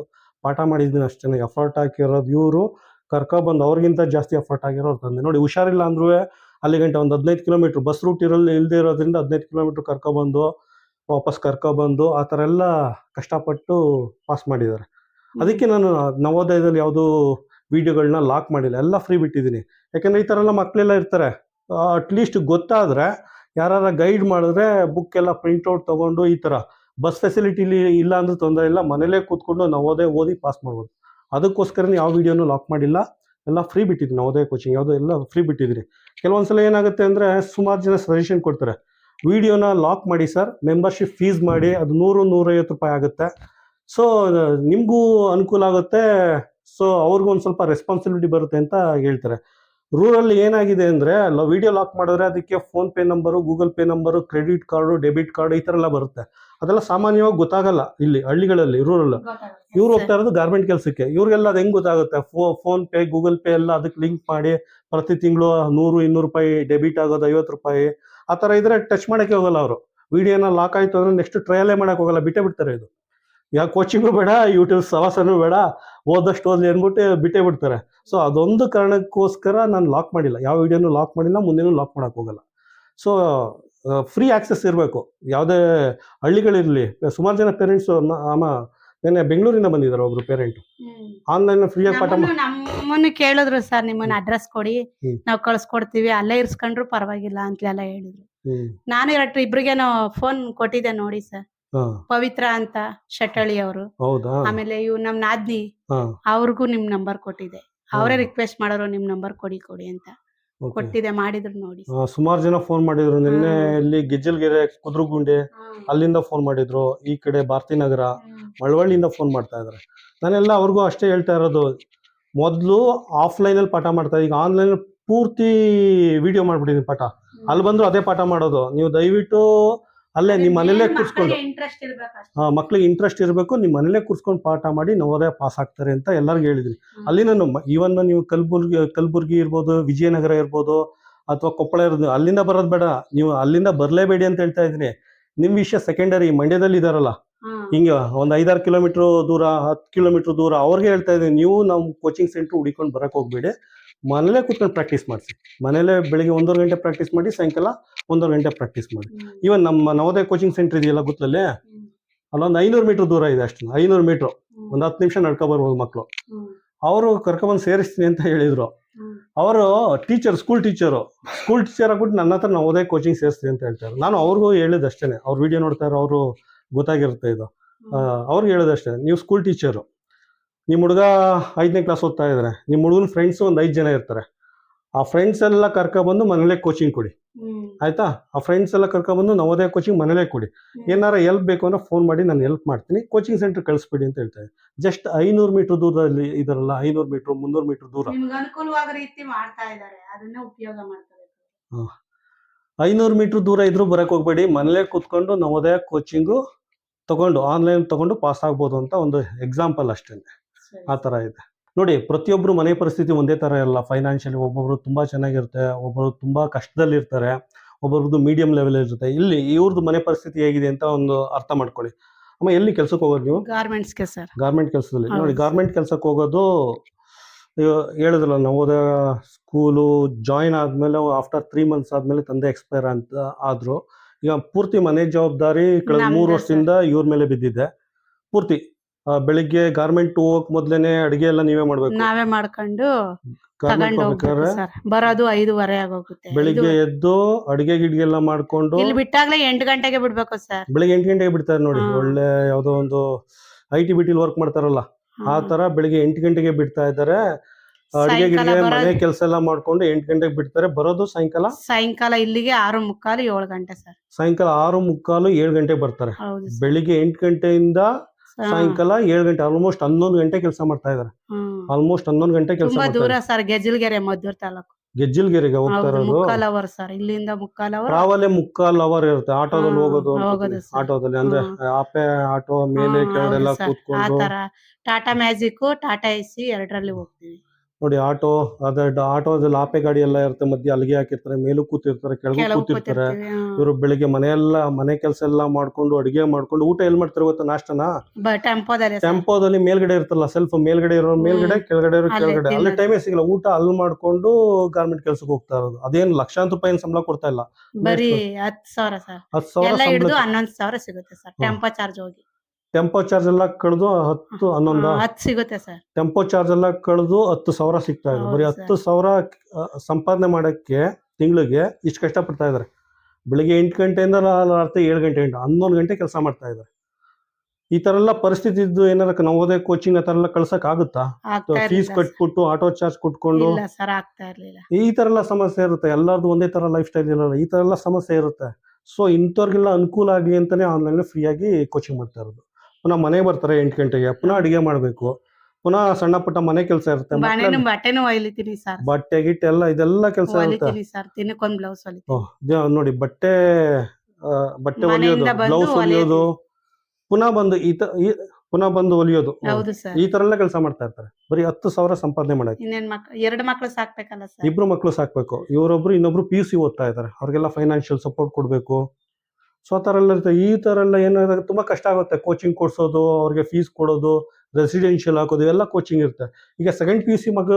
ಪಾಠ ಮಾಡಿದ್ದೀನಿ ಅಷ್ಟೇ ಎಫರ್ಟ್ ಹಾಕಿರೋದು ಇವರು ಕರ್ಕೊಬಂದು ಅವ್ರಿಗಿಂತ ಜಾಸ್ತಿ ಎಫರ್ಟ್ ಆಗಿರೋರು ತಂದೆ. ನೋಡಿ ಹುಷಾರಿಲ್ಲ ಅಂದ್ರೂ ಅಲ್ಲಿ ಗಂಟೆ ಒಂದು ಹದಿನೈದು ಕಿಲೋಮೀಟ್ರ್ ಬಸ್ ರೂಟ್ ಇರಲ್ಲಿ ಇಲ್ಲದೆ ಇರೋದ್ರಿಂದ ಹದಿನೈದು ಕಿಲೋಮೀಟ್ರ್ ಕರ್ಕೊಬಂದು ವಾಪಸ್ ಕರ್ಕೊಬಂದು ಆ ಥರ ಎಲ್ಲ ಕಷ್ಟಪಟ್ಟು ಪಾಸ್ ಮಾಡಿದ್ದಾರೆ. ಅದಕ್ಕೆ ನಾನು ನವೋದಯದಲ್ಲಿ ಯಾವುದು ವೀಡಿಯೋಗಳನ್ನ ಲಾಕ್ ಮಾಡಿಲ್ಲ. ಎಲ್ಲ ಫ್ರೀ ಬಿಟ್ಟಿದ್ದೀನಿ. ಯಾಕೆಂದರೆ ಈ ಥರ ಎಲ್ಲ ಮಕ್ಕಳೆಲ್ಲ ಇರ್ತಾರೆ. ಅಟ್ಲೀಸ್ಟ್ ಗೊತ್ತಾದರೆ ಯಾರ ಗೈಡ್ ಮಾಡಿದ್ರೆ ಬುಕ್ ಎಲ್ಲ ಪ್ರಿಂಟ್ಔಟ್ ತಗೊಂಡು ಈ ಥರ ಬಸ್ ಫೆಸಿಲಿಟಿಲಿ ಇಲ್ಲ ಅಂದ್ರೆ ತೊಂದರೆ ಇಲ್ಲ. ಮನೇಲೇ ಕೂತ್ಕೊಂಡು ನವೋದಯ ಓದಿ ಪಾಸ್ ಮಾಡ್ಬೋದು. ಅದಕ್ಕೋಸ್ಕರ ಯಾವ ವಿಡಿಯೋನು ಲಾಕ್ ಮಾಡಿಲ್ಲ. ಎಲ್ಲ ಫ್ರೀ ಬಿಟ್ಟಿದ್ವಿ ನವೋದಯ ಕೋಚಿಂಗ್ ಯಾವುದೋ ಎಲ್ಲ ಫ್ರೀ ಬಿಟ್ಟಿದ್ರಿ. ಕೆಲವೊಂದು ಸಲ ಏನಾಗುತ್ತೆ ಅಂದರೆ ಸುಮಾರು ಜನ ಸಜೆಷನ್ ಕೊಡ್ತಾರೆ. ವಿಡಿಯೋನ ಲಾಕ್ ಮಾಡಿ ಸರ್ ಮೆಂಬರ್ಶಿಪ್ ಫೀಸ್ ಮಾಡಿ, ಅದು ನೂರು, ನೂರೈವತ್ತು ರೂಪಾಯಿ ಆಗುತ್ತೆ. ಸೊ ನಿಮಗೂ ಅನುಕೂಲ ಆಗುತ್ತೆ ಸೊ ಅವ್ರಿಗೂ ಒಂದು ಸ್ವಲ್ಪ ರೆಸ್ಪಾನ್ಸಿಬಿಲಿಟಿ ಬರುತ್ತೆ ಅಂತ ಹೇಳ್ತಾರೆ. ರೂರಲ್ಲಿ ಏನಾಗಿದೆ ಅಂದರೆ ವಿಡಿಯೋ ಲಾಕ್ ಮಾಡಿದ್ರೆ ಅದಕ್ಕೆ PhonePe number Google Pay number credit card debit card ಈ ಥರ ಎಲ್ಲ ಬರುತ್ತೆ. ಅದೆಲ್ಲ ಸಾಮಾನ್ಯವಾಗಿ ಗೊತ್ತಾಗಲ್ಲ ಇಲ್ಲಿ ಹಳ್ಳಿಗಳಲ್ಲಿ ರೂರಲ್ ಇವ್ರು ಹೋಗ್ತಾ ಇರೋದು ಗಾರ್ಮೆಂಟ್ ಕೆಲಸಕ್ಕೆ. ಇವ್ರಿಗೆಲ್ಲ ಅದು ಹೆಂಗ್ ಗೊತ್ತಾಗುತ್ತೆ? ಫೋನ್ ಪೇ ಗೂಗಲ್ ಪೇ ಎಲ್ಲ ಅದಕ್ಕೆ ಲಿಂಕ್ ಮಾಡಿ ಪ್ರತಿ ತಿಂಗಳು ನೂರು ಇನ್ನೂರು ರೂಪಾಯಿ ಡೆಬಿಟ್ ಆಗೋದು ಐವತ್ತು ರೂಪಾಯಿ. ಆ ಥರ ಇದ್ರೆ ಟಚ್ ಮಾಡೋಕ್ಕೆ ಹೋಗಲ್ಲ ಅವರು. ವಿಡಿಯೋನ ಲಾಕ್ ಆಯ್ತು ಅಂದ್ರೆ ನೆಕ್ಸ್ಟ್ ಟ್ರಯಲೇ ಮಾಡೋಕೆ ಹೋಗಲ್ಲ. ಬಿಟ್ಟೇ ಬಿಡ್ತಾರೆ ಇದು. ಯಾವ ಕೋಚಿಂಗು ಬೇಡ ಯೂಟ್ಯೂಬ್ ಸವಾಸನೂ ಬೇಡ. ಓದಷ್ಟು ಓದಲಿ ಅಂದ್ಬಿಟ್ಟು ಬಿಟ್ಟೇ ಬಿಡ್ತಾರೆ. ಸೊ ಅದೊಂದು ಕಾರಣಕ್ಕೋಸ್ಕರ ನಾನು ಲಾಕ್ ಮಾಡಿಲ್ಲ. ಯಾವ ವಿಡಿಯೋನು ಲಾಕ್ ಮಾಡಿಲ್ಲ ಮುಂದೆನೂ ಲಾಕ್ ಮಾಡಕ್ಕೆ ಹೋಗಲ್ಲ. ಸೊ ಫ್ರೀ ಆಕ್ಸೆಸ್ ಇರಬೇಕು. ಯಾವುದೇ ಹಳ್ಳಿಗಳಿರಲಿ ಸುಮಾರು ಜನ ಪೇರೆಂಟ್ಸು ಅಮ್ಮ ನೆನ್ನೆ ಬೆಂಗಳೂರಿಂದ ಬಂದಿದ್ದಾರೆ ಒಬ್ರು ಪೇರೆಂಟ್ ಆನ್ಲೈನ್ ಫ್ರೀಯಾಗಿ ಪಾಠ ನಮ್ಮನ್ನು ಕೇಳಿದ್ರು ಸರ್ ನಿಮ್ಮನ್ನ ಅಡ್ರೆಸ್ ಕೊಡಿ. ನಾವು ಕಳ್ಸ್ಕೊಡ್ತೀವಿ ಅಲ್ಲೇ ಇರ್ಸ್ಕೊಂಡ್ರು ಪರವಾಗಿಲ್ಲ ಅಂತೆಲ್ಲ ಹೇಳಿದ್ರು. ಹ್ಮ್. ನಾನು ಎರಡು ಇಬ್ರಿಗೇನೋ ಫೋನ್ ಕೊಟ್ಟಿದ್ದೆ ನೋಡಿ ಸರ್. ಪವಿತ್ರ ಅಂತ ಶೆಟ್ಟಳ್ಳಿ ಅವರು. ಆಮೇಲೆ ಇವ್ ನಮ್ ನಾದ್ನಿ. ಅವ್ರಿಗೂ ನಿಮ್ ನಂಬರ್ ಕೊಟ್ಟಿದ್ದೆ. ಅವರೇ ರಿಕ್ವೆಸ್ಟ್ ಮಾಡೋರು ನಿಮ್ ನಂಬರ್ ಕೊಡಿ ಕೊಡಿ ಅಂತ. ಓಕೆ. ಕೊಟ್ಟಿದ್ದೆ ಮಾಡಿದ್ರು ನೋಡಿ ಸುಮಾರು ಜನ ಫೋನ್ ಮಾಡಿದ್ರು. ನಿನ್ನೆ. ಇಲ್ಲಿ ಗೆಜ್ಜಲ್ಗೆರೆ ಕುದ್ರುಗುಂಡೆ ಅಲ್ಲಿಂದ ಫೋನ್ ಮಾಡಿದ್ರು. ಈ ಕಡೆ ಭಾರತೀನಗರ ಮಳವಳ್ಳಿಯಿಂದ ಫೋನ್ ಮಾಡ್ತಾ ಇದ್ದಾರೆ ನಾನೆಲ್ಲ ಅವ್ರಿಗೂ ಅಷ್ಟೇ ಹೇಳ್ತಾ ಇರೋದು. ಮೊದಲು ಆಫ್ಲೈನಲ್ಲಿ ಪಾಠ ಮಾಡ್ತಾ ಈಗ ಆನ್ಲೈನ್ ಪೂರ್ತಿ ವಿಡಿಯೋ ಮಾಡ್ಬಿಟ್ಟಿದ್ದೀನಿ ಪಾಠ. ಅಲ್ಲಿ ಬಂದ್ರು ಅದೇ ಪಾಠ ಮಾಡೋದು. ನೀವು ದಯವಿಟ್ಟು ಅಲ್ಲೇ ನಿಮ್ಮ ಮನೇಲೇ ಕೂರಿಸ್ಕೊಂಡು. ಇಂಟ್ರೆಸ್ಟ್ ಇರ್ಬೇಕು ಆ, ಮಕ್ಳಿಗೆ ಇಂಟ್ರೆಸ್ಟ್ ಇರಬೇಕು ನಿಮ್ಮ ಮನೇಲೇ ಕೂರಿಸ್ಕೊಂಡು ಪಾಠ ಮಾಡಿ ನವೋದಯ ಪಾಸ್ ಆಗ್ತಾರೆ ಅಂತ ಎಲ್ಲರಿಗೂ ಹೇಳಿದ್ರಿ ಅಲ್ಲಿ ನಾನು ಈವನ್ ನೀವು ಕಲಬುರ್ಗಿ ಕಲಬುರ್ಗಿ ಇರ್ಬೋದು ವಿಜಯನಗರ ಇರ್ಬೋದು ಅಥವಾ ಕೊಪ್ಪಳ ಇರೋದು ಅಲ್ಲಿಂದ ಬರೋದು ಬೇಡ. ನೀವು ಅಲ್ಲಿಂದ ಬರಲೇಬೇಡಿ ಅಂತ ಹೇಳ್ತಾ ಇದ್ರಿ ನಿಮ್ಮ ವಿಷಯ ಸೆಕೆಂಡರಿ ಮಂಡ್ಯದಲ್ಲಿ ಇದಾರಲ್ಲ. ಹಿಂಗೆ ಒಂದು ಐದಾರು ಕಿಲೋಮೀಟರ್ ದೂರ ಹತ್ತು ಕಿಲೋಮೀಟರ್ ದೂರ ಅವ್ರಿಗೆ ಹೇಳ್ತಾ ಇದ್ದೀನಿ. ನೀವು ನಮ್ಮ ಕೋಚಿಂಗ್ ಸೆಂಟರ್ ಹುಡಿಕೊಂಡು ಬರಕ್ಕೆ ಹೋಗ್ಬೇಡಿ. ಮನೇಲೇ ಕೂತ್ಕೊಂಡು ಪ್ರಾಕ್ಟೀಸ್ ಮಾಡಿಸಿ. ಮನೇಲೇ ಬೆಳಿಗ್ಗೆ ಒಂದೂವರೆ ಗಂಟೆ ಪ್ರಾಕ್ಟೀಸ್ ಮಾಡಿ ಸಾಯಂಕಾಲ ಒಂದೂವರೆ ಗಂಟೆ ಪ್ರಾಕ್ಟೀಸ್ ಮಾಡಿ. ಇವನ್ ನಮ್ಮ ನವೋದಯ ಕೋಚಿಂಗ್ ಸೆಂಟರ್ ಇದೆಯಲ್ಲ ಗೊತ್ತಲ್ಲೇ ಅಲ್ಲೊಂದು ಐನೂರು ಮೀಟರ್ ದೂರ ಇದೆ ಅಷ್ಟು ಐನೂರು ಮೀಟ್ರು ಒಂದು ಹತ್ತು ನಿಮಿಷ ನಡ್ಕೊಬರ್ಬೋದು ಮಕ್ಕಳು ಅವರು ಕರ್ಕೊಂಬಂದು ಸೇರಿಸ್ತೀನಿ ಅಂತ ಹೇಳಿದ್ರು. ಅವರು teacher school teacher school teacher ಆಗ್ಬಿಟ್ಟು ನನ್ನ ಹತ್ರ ನವೋದಯ ಕೋಚಿಂಗ್ ಸೇರಿಸ್ತೀನಿ ಅಂತ ಹೇಳ್ತಾರೆ. ನಾನು ಅವ್ರಿಗೂ ಹೇಳಿದ್ ಅಷ್ಟೇ ಅವ್ರ ವಿಡಿಯೋ ನೋಡ್ತಾರೆ ಅವರು ಗೊತ್ತಾಗಿರುತ್ತೆ ಇದು. ಅವ್ರಿಗೆ ಹೇಳಿದಷ್ಟೇ ನೀವು ಸ್ಕೂಲ್ ಟೀಚರು ನಿಮ್ಮ ಹುಡುಗ ಐದನೇ ಕ್ಲಾಸ್ ಓದ್ತಾ ಇದ್ದಾರೆ ನಿಮ್ಮ ಹುಡುಗನ ಫ್ರೆಂಡ್ಸ್ ಒಂದು ಐದು ಜನ ಇರ್ತಾರೆ. ಆ ಫ್ರೆಂಡ್ಸ್ ಎಲ್ಲ ಕರ್ಕೊಬಂದು ಮನೇಲೇ ಕೋಚಿಂಗ್ ಕೊಡಿ. ಆಯ್ತಾ? ಆ ಫ್ರೆಂಡ್ಸ್ ಎಲ್ಲ ಕರ್ಕೊಬಂದು ನವೋದಯ ಕೋಚಿಂಗ್ ಮನೇಲೇ ಕೊಡಿ. ಏನಾರ ಎಲ್ಪ್ ಬೇಕು ಅಂದ್ರೆ ಫೋನ್ ಮಾಡಿ ನಾನು ಹೆಲ್ಪ್ ಮಾಡ್ತೀನಿ. ಕೋಚಿಂಗ್ ಸೆಂಟರ್ ಕಳಿಸ್ಬಿಡಿ ಅಂತ ಹೇಳ್ತಾರೆ ಜಸ್ಟ್ ಐನೂರು ಮೀಟರ್ ದೂರದಲ್ಲಿ ಇದರಲ್ಲ ಐನೂರು ಮೀಟರ್ ಮುನ್ನೂರು ಮೀಟರ್ ದೂರ. ನಿಮ್ಗೆ ಅನುಕೂಲವಾದ ರೀತಿ ಮಾಡ್ತಾ ಇದ್ದಾರೆ ಅದನ್ನ ಉಪಯೋಗ ಮಾಡ್ಕೋಬೇಕು ಐನೂರು ಮೀಟರ್ ದೂರ ಇದ್ರೂ ಬರಕ್ ಹೋಗ್ಬೇಡಿ. ಮನೇಲೆ ಕೂತ್ಕೊಂಡು ನವೋದಯ ಕೋಚಿಂಗು ತಗೊಂಡು ಆನ್ಲೈನ್ ತಗೊಂಡು ಪಾಸ್ ಆಗ್ಬೋದು ಅಂತ ಒಂದು ಎಕ್ಸಾಂಪಲ್ ಅಷ್ಟೇ ಆ ಥರ ಇದೆ. ನೋಡಿ ಪ್ರತಿಯೊಬ್ಬರು ಮನೆ ಪರಿಸ್ಥಿತಿ ಒಂದೇ ಥರ ಇಲ್ಲ ಫೈನಾನ್ಷಿಯಲಿ ಒಬ್ಬೊಬ್ರು ತುಂಬ ಚೆನ್ನಾಗಿರುತ್ತೆ ಒಬ್ಬರು ತುಂಬ ಕಷ್ಟದಲ್ಲಿರ್ತಾರೆ ಒಬ್ಬರದ್ದು ಮೀಡಿಯಂ ಲೆವೆಲ್ ಇರುತ್ತೆ. ಇಲ್ಲಿ ಇವ್ರದ್ದು ಮನೆ ಪರಿಸ್ಥಿತಿ ಹೇಗಿದೆ ಅಂತ ಒಂದು ಅರ್ಥ ಮಾಡ್ಕೊಳ್ಳಿ. ಅಮ್ಮ ಎಲ್ಲಿ ಕೆಲಸಕ್ಕೆ ಹೋಗೋದು ನೀವು? ಗಾರ್ಮೆಂಟ್ಸ್ಗೆ ಸರ್. ಗಾರ್ಮೆಂಟ್ ಕೆಲಸದಲ್ಲಿ. ನೋಡಿ ಗಾರ್ಮೆಂಟ್ ಕೆಲಸಕ್ಕೆ ಹೋಗೋದು ಹೇಳಿದ್ರಲ್ಲ ನಾವು ನವೋದಯ ಸ್ಕೂಲು ಜಾಯಿನ್ ಆದ್ಮೇಲೆ ಆಫ್ಟರ್ ತ್ರೀ ಮಂತ್ಸ್ ಆದ್ಮೇಲೆ ತಂದೆ ಎಕ್ಸ್ಪೈರ್ ಅಂತ ಆದ್ರು ಈಗ ಪೂರ್ತಿ ಮನೆ ಜವಾಬ್ದಾರಿ ಕಳೆದ ಮೂರು ವರ್ಷದಿಂದ ಇವ್ರ ಮೇಲೆ ಬಿದ್ದಿದೆ. ಪೂರ್ತಿ. ಬೆಳಿಗ್ಗೆ ಗಾರ್ಮೆಂಟ್ ಹೋಗಕ್ ಮೊದ್ಲೇನೆ ಅಡಿಗೆ ಎಲ್ಲ ನೀವೇ ಮಾಡ್ಬೇಕು. ನಾವೇ ಮಾಡ್ಕೊಂಡು ಗಾರ್ಮೆಂಟ್ ತಗೊಂಡು ಹೋಗ್ಬೇಕಾದ್ರೆ ಸರ್. ಬರೋದು ಐದೂವರೆ ಆಗೋಗುತ್ತೆ. ಬೆಳಿಗ್ಗೆ ಎದ್ದು ಅಡಿಗೆ ಗಿಡಿಗೆ ಎಲ್ಲ ಮಾಡ್ಕೊಂಡು ಇಲ್ಲಿ ಬಿಟ್ಟಾಗ್ಲೇ ಎಂಟು ಗಂಟೆಗೆ ಬಿಡ್ಬೇಕು ಸರ್. ಬೆಳಿಗ್ಗೆ ಎಂಟು ಗಂಟೆಗೆ ಬಿಡ್ತಾರೆ ನೋಡಿ. ಹಾ. ಒಳ್ಳೆ ಯಾವ್ದೋ ಒಂದು ಐ ಟಿ ಬಿ ಟಿಲ್ ವರ್ಕ್ ಮಾಡ್ತಾರಲ್ಲ ಆ ತರ ಬೆಳಿಗ್ಗೆ ಎಂಟು ಗಂಟೆಗೆ ಬಿಡ್ತಾ ಇದ್ದಾರೆ. ಅಡಿಗೆ ಸಾಯಂಕಾಲ ಗಿಡಿಗೆ ಬರೋದು- ಮನೆ ಕೆಲಸ ಎಲ್ಲ ಮಾಡ್ಕೊಂಡು ಎಂಟು ಗಂಟೆಗೆ ಬಿಡ್ತಾರೆ. ಬರೋದು ಸಾಯಂಕಾಲ? ಸಾಯಂಕಾಲ ಇಲ್ಲಿಗೆ ಆರು ಮುಕ್ಕಾಲು ಏಳು ಗಂಟೆ ಸರ್. ಸಾಯಂಕಾಲ ಆರು ಮುಕ್ಕಾಲು ಏಳು ಗಂಟೆಗೆ ಬರ್ತಾರೆ. ಹೌದು ಸರ್. ಬೆಳಿಗ್ಗೆ ಎಂಟು ಗಂಟೆಯಿಂದ. ಸಾಯಂಕಾಲ ಏಳು ಗಂಟೆ ಆಲ್ಮೋಸ್ಟ್ ಹನ್ನೊಂದು ಗಂಟೆ ಕೆಲಸ ಮಾಡ್ತಾ ಇದಾರೆ. ಆಲ್ಮೋಸ್ಟ್ ಹನ್ನೊಂದು ಗಂಟೆ ಕೆಲಸ ತುಂಬಾ ದೂರ ಸರ್ ಗೆಜ್ಜಿಲ್ಗೆರೆ ಮದ್ದೂರ್ ತಾಲೂಕು. ಗೆಜ್ಜಿಲ್ಗೆರೆಗೆ ಹೋಗ್ತಾ ಇರೋದು. ಮುಕ್ಕಾಲ್ ಅವರ್ ಸರ್ ಇಲ್ಲಿಂದ ಮುಕ್ಕಾಲ್ ಅವರ್. ಟ್ರಾವಲ್ ಮುಕ್ಕಾಲ್ ಅವರ್ ಇರುತ್ತೆ. ಆಟೋದಲ್ಲಿ ಹೋಗೋದು. ಆಟೋದಲ್ಲಿ ಅಂದ್ರೆ ಆಪೆ ಆಟೋ ಮೇಲೆ ಕೆಳಗೆಲ್ಲ ಆ ಕೂತ್ಕೊಂಡು ತರ ಟಾಟಾ ಮ್ಯಾಜಿಕ್ ಟಾಟಾ ಎಸಿ ಎರಡರಲ್ಲಿ ಹೋಗ್ತೀವಿ. ನೋಡಿ ಆಟೋ ಅದ ಆಟೋದಲ್ಲಿ ಆಪೆ ಗಾಡಿ ಎಲ್ಲ ಇರುತ್ತೆ ಮಧ್ಯೆ ಅಲ್ಲಿಗೆ ಹಾಕಿರ್ತಾರೆ ಮೇಲೂ ಕೂತಿರ್ತಾರೆ ಕೆಳಗೂ ಕೂತಿರ್ತಾರೆ. ಇವರು ಬೆಳಿಗ್ಗೆ ಮನೆಯೆಲ್ಲ ಮನೆ ಕೆಲಸ ಎಲ್ಲ ಮಾಡ್ಕೊಂಡು ಅಡಿಗೆ ಮಾಡ್ಕೊಂಡು ಊಟ ಎಲ್ಲಿ ಮಾಡ್ತಾರೆ ಗೊತ್ತಾ ನಾಷ್ಟನ? ಟೆಂಪೋದಲ್ಲಿ ಮೇಲ್ಗಡೆ ಇರ್ತಲ್ಲ ಸೆಲ್ಫ್ ಮೇಲ್ಗಡೆ ಇರೋ ಮೇಲ್ಗಡೆ ಕೆಳಗಡೆ ಇರೋ ಕೆಳಗಡೆ ಅಲ್ಲಿ. ಟೈಮೇ ಸಿಗಲ್ಲ ಊಟ ಅಲ್ಲಿ ಮಾಡ್ಕೊಂಡು ಗಾರ್ಮೆಂಟ್ ಕೆಲ್ಸಕ್ಕೆ ಹೋಗ್ತಾ ಇರೋದು. ಅದೇನು ಲಕ್ಷಾಂತರ ರೂಪಾಯಿ ಏನ್ ಸಂಬಳ ಕೊಡ್ತಾ ಇಲ್ಲ. ಹತ್ತು ಸಾವಿರ ಹನ್ನೊಂದ್ ಸಾವಿರ ಸಿಗುತ್ತೆ ಸರ್ ಟೆಂಪೋ ಚಾರ್ಜ್ ಹೋಗಿ. ಟೆಂಪೋ ಚಾರ್ಜ್ ಎಲ್ಲ ಕಳೆದು ಹತ್ತು ಹನ್ನೊಂದು. ಸಿಗುತ್ತೆ ಸರ್ ಟೆಂಪೋ ಚಾರ್ಜ್ ಎಲ್ಲ ಕಳೆದು ಹತ್ತು ಸಾವಿರ ಸಿಗ್ತಾ ಇದೆ. ಬರೀ ಹತ್ತು ಸಾವಿರ ಸಂಪಾದನೆ ಮಾಡಕ್ಕೆ ತಿಂಗಳಿಗೆ ಇಷ್ಟು ಕಷ್ಟಪಡ್ತಾ ಇದಾರೆ. ಬೆಳಿಗ್ಗೆ ಎಂಟು ಗಂಟೆಯಿಂದ ರಾತ್ರಿ ಏಳು ಗಂಟೆ ಗಂಟೆ ಹನ್ನೊಂದು ಗಂಟೆ ಕೆಲಸ ಮಾಡ್ತಾ ಇದ್ದಾರೆ ಈ ತರ ಎಲ್ಲ ಪರಿಸ್ಥಿತಿ ಇದ್ದು ಏನಾರ ನವೋದಯ ಕೋಚಿಂಗ್ ಆ ತರ ಎಲ್ಲ ಕಳ್ಸಕ್ ಆಗುತ್ತಾ? ಫೀಸ್ ಕಟ್ಬಿಟ್ಟು ಆಟೋ ಚಾರ್ಜ್ ಕೊಟ್ಕೊಂಡು ಈ ತರ ಎಲ್ಲ ಸಮಸ್ಯೆ ಇರುತ್ತೆ. ಎಲ್ಲರದು ಒಂದೇ ತರ ಲೈಫ್ ಸ್ಟೈಲ್ ಇರಲ್ಲ. ಈ ತರ ಎಲ್ಲ ಸಮಸ್ಯೆ ಇರುತ್ತೆ. ಸೊ ಇಂಥವ್ರಿಗೆಲ್ಲ ಅನುಕೂಲ ಆಗಲಿ ಅಂತಾನೆ ಆನ್ಲೈನ್ ಫ್ರೀ ಆಗಿ ಕೋಚಿಂಗ್ ಮಾಡ್ತಾ ಇರೋದು. ಪುನಃ ಮನೆಗೆ ಬರ್ತಾರೆ ಎಂಟು ಗಂಟೆಗೆ ಪುನಃ ಅಡಿಗೆ ಮಾಡಬೇಕು. ಪುನಃ ಸಣ್ಣ ಪುಟ್ಟ ಮನೆ ಕೆಲಸ ಇರುತ್ತೆ ಬಟ್ಟೆನು ಮಕ್ಳನ್ನ- ಬಟ್ಟೆನು ಹೊಲಿತೀನಿ ಸರ್. ಬಟ್ಟೆ ಗಿಟ್ಟೆ ಎಲ್ಲ ಇದೆಲ್ಲ ಕೆಲಸ ಇರುತ್ತೆ. ಹೊಲಿತೀನಿ ಸರ್ ದಿನಕ್ಕೊಂದ್ ಬ್ಲೌಸ್ ಹೊಲಿತೀನಿ ಓಹ್, ದೇ- ನೋಡಿ ಬಟ್ಟೆ ಆ, ಬಟ್ಟೆ ಮನೆಯಿಂದ ಹೊಲಿಯೋದು ಬಂದು ಬ್ಲೌಸ್ ಹೊಲಿಯೋದು ಪುನಃ ಬಂದು ಈ ತ- ಈ- ಪುನಃ ಬಂದು ಹೊಲಿಯೋದು ಹೌದು ಸರ್. ಈ ತರ ಎಲ್ಲ ಕೆಲಸ ಮಾಡ್ತಾ ಇರ್ತಾರೆ. ಬರೀ ಹತ್ತು ಸಾವಿರ ಸಂಪಾದನೆ ಮಾಡಕ್ಕೆ. ಇನ್ನೇನ್ ಮಕ್ಳು ಎರಡು ಮಕ್ಳು ಸಾಕ್ಬೇಕಲ್ಲ ಸರ್? ಇಬ್ರು ಮಕ್ಕಳು ಸಾಕ್ಬೇಕು. ಇವರೊಬ್ರು ಇನ್ನೊಬ್ರು ಪಿ ಯು ಸಿ ಓದ್ತಾ ಇದ್ದಾರೆ. ಅವ್ರಿಗೆಲ್ಲ ಫೈನಾನ್ಷಿಯಲ್ ಸಪೋರ್ಟ್ ಕೊಡಬೇಕು. ಸೊ ಆ ಥರ ಎಲ್ಲ ಇರುತ್ತೆ. ಈ ಥರ ಎಲ್ಲ ಏನಾದಾಗ ತುಂಬ ಕಷ್ಟ ಆಗುತ್ತೆ. ಕೋಚಿಂಗ್ ಕೊಡ್ಸೋದು ಅವ್ರಿಗೆ ಫೀಸ್ ಕೊಡೋದು ರೆಸಿಡೆನ್ಷಿಯಲ್ ಹಾಕೋದು ಇವೆಲ್ಲ ಕೋಚಿಂಗ್ ಇರುತ್ತೆ. ಈಗ ಸೆಕೆಂಡ್ ಪಿ ಯು ಸಿ ಮಗ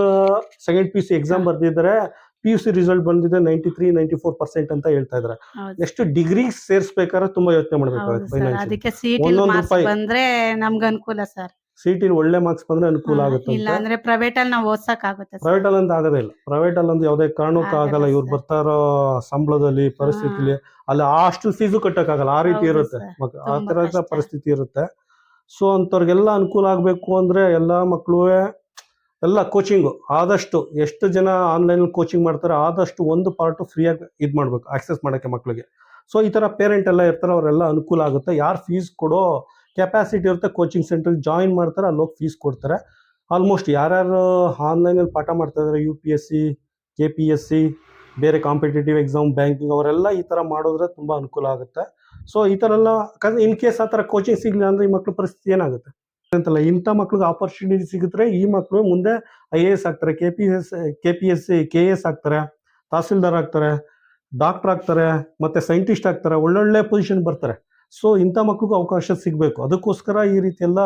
second P U C exam ಬರ್ದಿದ್ದಾರೆ ಪಿ ಯು ಸಿ ರಿಸಲ್ಟ್ ಬಂದಿದೆ ninety three ninety four percent ಅಂತ ಹೇಳ್ತಾ ಇದ್ದಾರೆ. ನೆಕ್ಸ್ಟ್ ಎಷ್ಟು ಡಿಗ್ರಿ ಸೇರಿಸಬೇಕಾದ್ರೆ ತುಂಬಾ ಯೋಚನೆ ಮಾಡಬೇಕಾಗುತ್ತೆ ಒಂದೊಂದು ರೂಪಾಯಿ. ಬಂದ್ರೆ ನಮ್ಗೆ ಅನುಕೂಲ ಸರ್. ಸಿಟಿ ಒಳ್ಳೆ ಮಾರ್ಕ್ಸ್ ಬಂದ್ರೆ ಅನುಕೂಲ ಆಗುತ್ತೆ ಇಲ್ಲ ಅಂತ. ಅಂದ್ರೆ ಪ್ರೈವೇಟ್ ಅಲ್ಲಿ ನಾವು ಓದ್ಸಕ್ ಆಗುತ್ತೆ ಪ್ರೈವೇಟ್ ಅಲ್ಲಿ ಅಂತ ಆಗೋದೇ ಇಲ್ಲ. ಪ್ರೈವೇಟ್ ಅಲ್ಲಿ ಒಂದು ಯಾವುದೇ ಕಾರಣಕ್ಕೂ ಆಗಲ್ಲ ಇವ್ರು. ಬರ್ತಾ ಇರೋ ಸಂಬಳದಲ್ಲಿ ಪರಿಸ್ಥಿತಿಲಿ ಅಲ್ಲಿ ಅಷ್ಟು ಫೀಸು ಕಟ್ಟಕ್ಕಾಗಲ್ಲ ಆ ರೀತಿ ಇರುತ್ತೆ. ಆ ತರ ಪರಿಸ್ಥಿತಿ ಇರುತ್ತೆ. ಸೊ ಅಂಥವ್ರಿಗೆಲ್ಲ ಅನುಕೂಲ ಆಗಬೇಕು ಅಂದ್ರೆ ಎಲ್ಲ ಮಕ್ಕಳು ಎಲ್ಲ ಕೋಚಿಂಗು ಆದಷ್ಟು ಎಷ್ಟು ಜನ ಆನ್ಲೈನ್ ಕೋಚಿಂಗ್ ಮಾಡ್ತಾರೆ ಆದಷ್ಟು ಒಂದು ಪಾರ್ಟು ಫ್ರೀಯಾಗಿ ಇದು ಮಾಡಬೇಕು ಆಕ್ಸೆಸ್ ಮಾಡೋಕ್ಕೆ ಮಕ್ಕಳಿಗೆ ಸೊ ಈ ಥರ ಪೇರೆಂಟ್ ಎಲ್ಲ ಇರ್ತಾರೆ ಅವರೆಲ್ಲ ಅನುಕೂಲ ಆಗುತ್ತೆ. ಯಾರು ಫೀಸ್ ಕೊಡೋ ಕೆಪಾಸಿಟಿ ಇರುತ್ತೆ ಕೋಚಿಂಗ್ ಸೆಂಟರ್ ಜಾಯಿನ್ ಮಾಡ್ತಾರೆ ಅಲ್ಲಿ ಹೋಗಿ ಫೀಸ್ ಕೊಡ್ತಾರೆ. ಆಲ್ಮೋಸ್ಟ್ ಯಾರ್ಯಾರು ಆನ್ಲೈನಲ್ಲಿ ಪಾಠ ಮಾಡ್ತಾ ಇದ್ದಾರೆ U P S C K P S C ಬೇರೆ ಕಾಂಪಿಟೇಟಿವ್ ಎಕ್ಸಾಮ್ ಬ್ಯಾಂಕಿಂಗ್ ಅವರೆಲ್ಲ ಈ ಥರ ಮಾಡಿದ್ರೆ ತುಂಬ ಅನುಕೂಲ ಆಗುತ್ತೆ. ಸೊ ಈ ಥರ ಎಲ್ಲ ಇನ್ ಕೇಸ್ ಆ ಥರ ಕೋಚಿಂಗ್ ಸಿಗಲಿಲ್ಲ ಅಂದರೆ ಈ ಮಕ್ಳ ಪರಿಸ್ಥಿತಿ ಏನಾಗುತ್ತೆ? ಅಂತಲ್ಲ, ಇಂಥ ಮಕ್ಳಿಗೆ ಆಪರ್ಚುನಿಟಿ ಸಿಗಿದ್ರೆ ಈ ಮಕ್ಕಳು ಮುಂದೆ ಐ ಎ ಎಸ್ ಆಗ್ತಾರೆ K P S K P S C K S ಆಗ್ತಾರೆ, ತಹಸೀಲ್ದಾರ್ ಆಗ್ತಾರೆ ಡಾಕ್ಟರ್ ಆಗ್ತಾರೆ, ಮತ್ತೆ ಸೈಂಟಿಸ್ಟ್ ಆಗ್ತಾರೆ, ಒಳ್ಳೊಳ್ಳೆ ಪೊಸಿಷನ್ ಬರ್ತಾರೆ. ಸೊ ಇಂಥ ಮಕ್ಕಳಿಗೂ ಅವಕಾಶ ಸಿಗಬೇಕು. ಅದಕ್ಕೋಸ್ಕರ ಈ ರೀತಿ ಎಲ್ಲ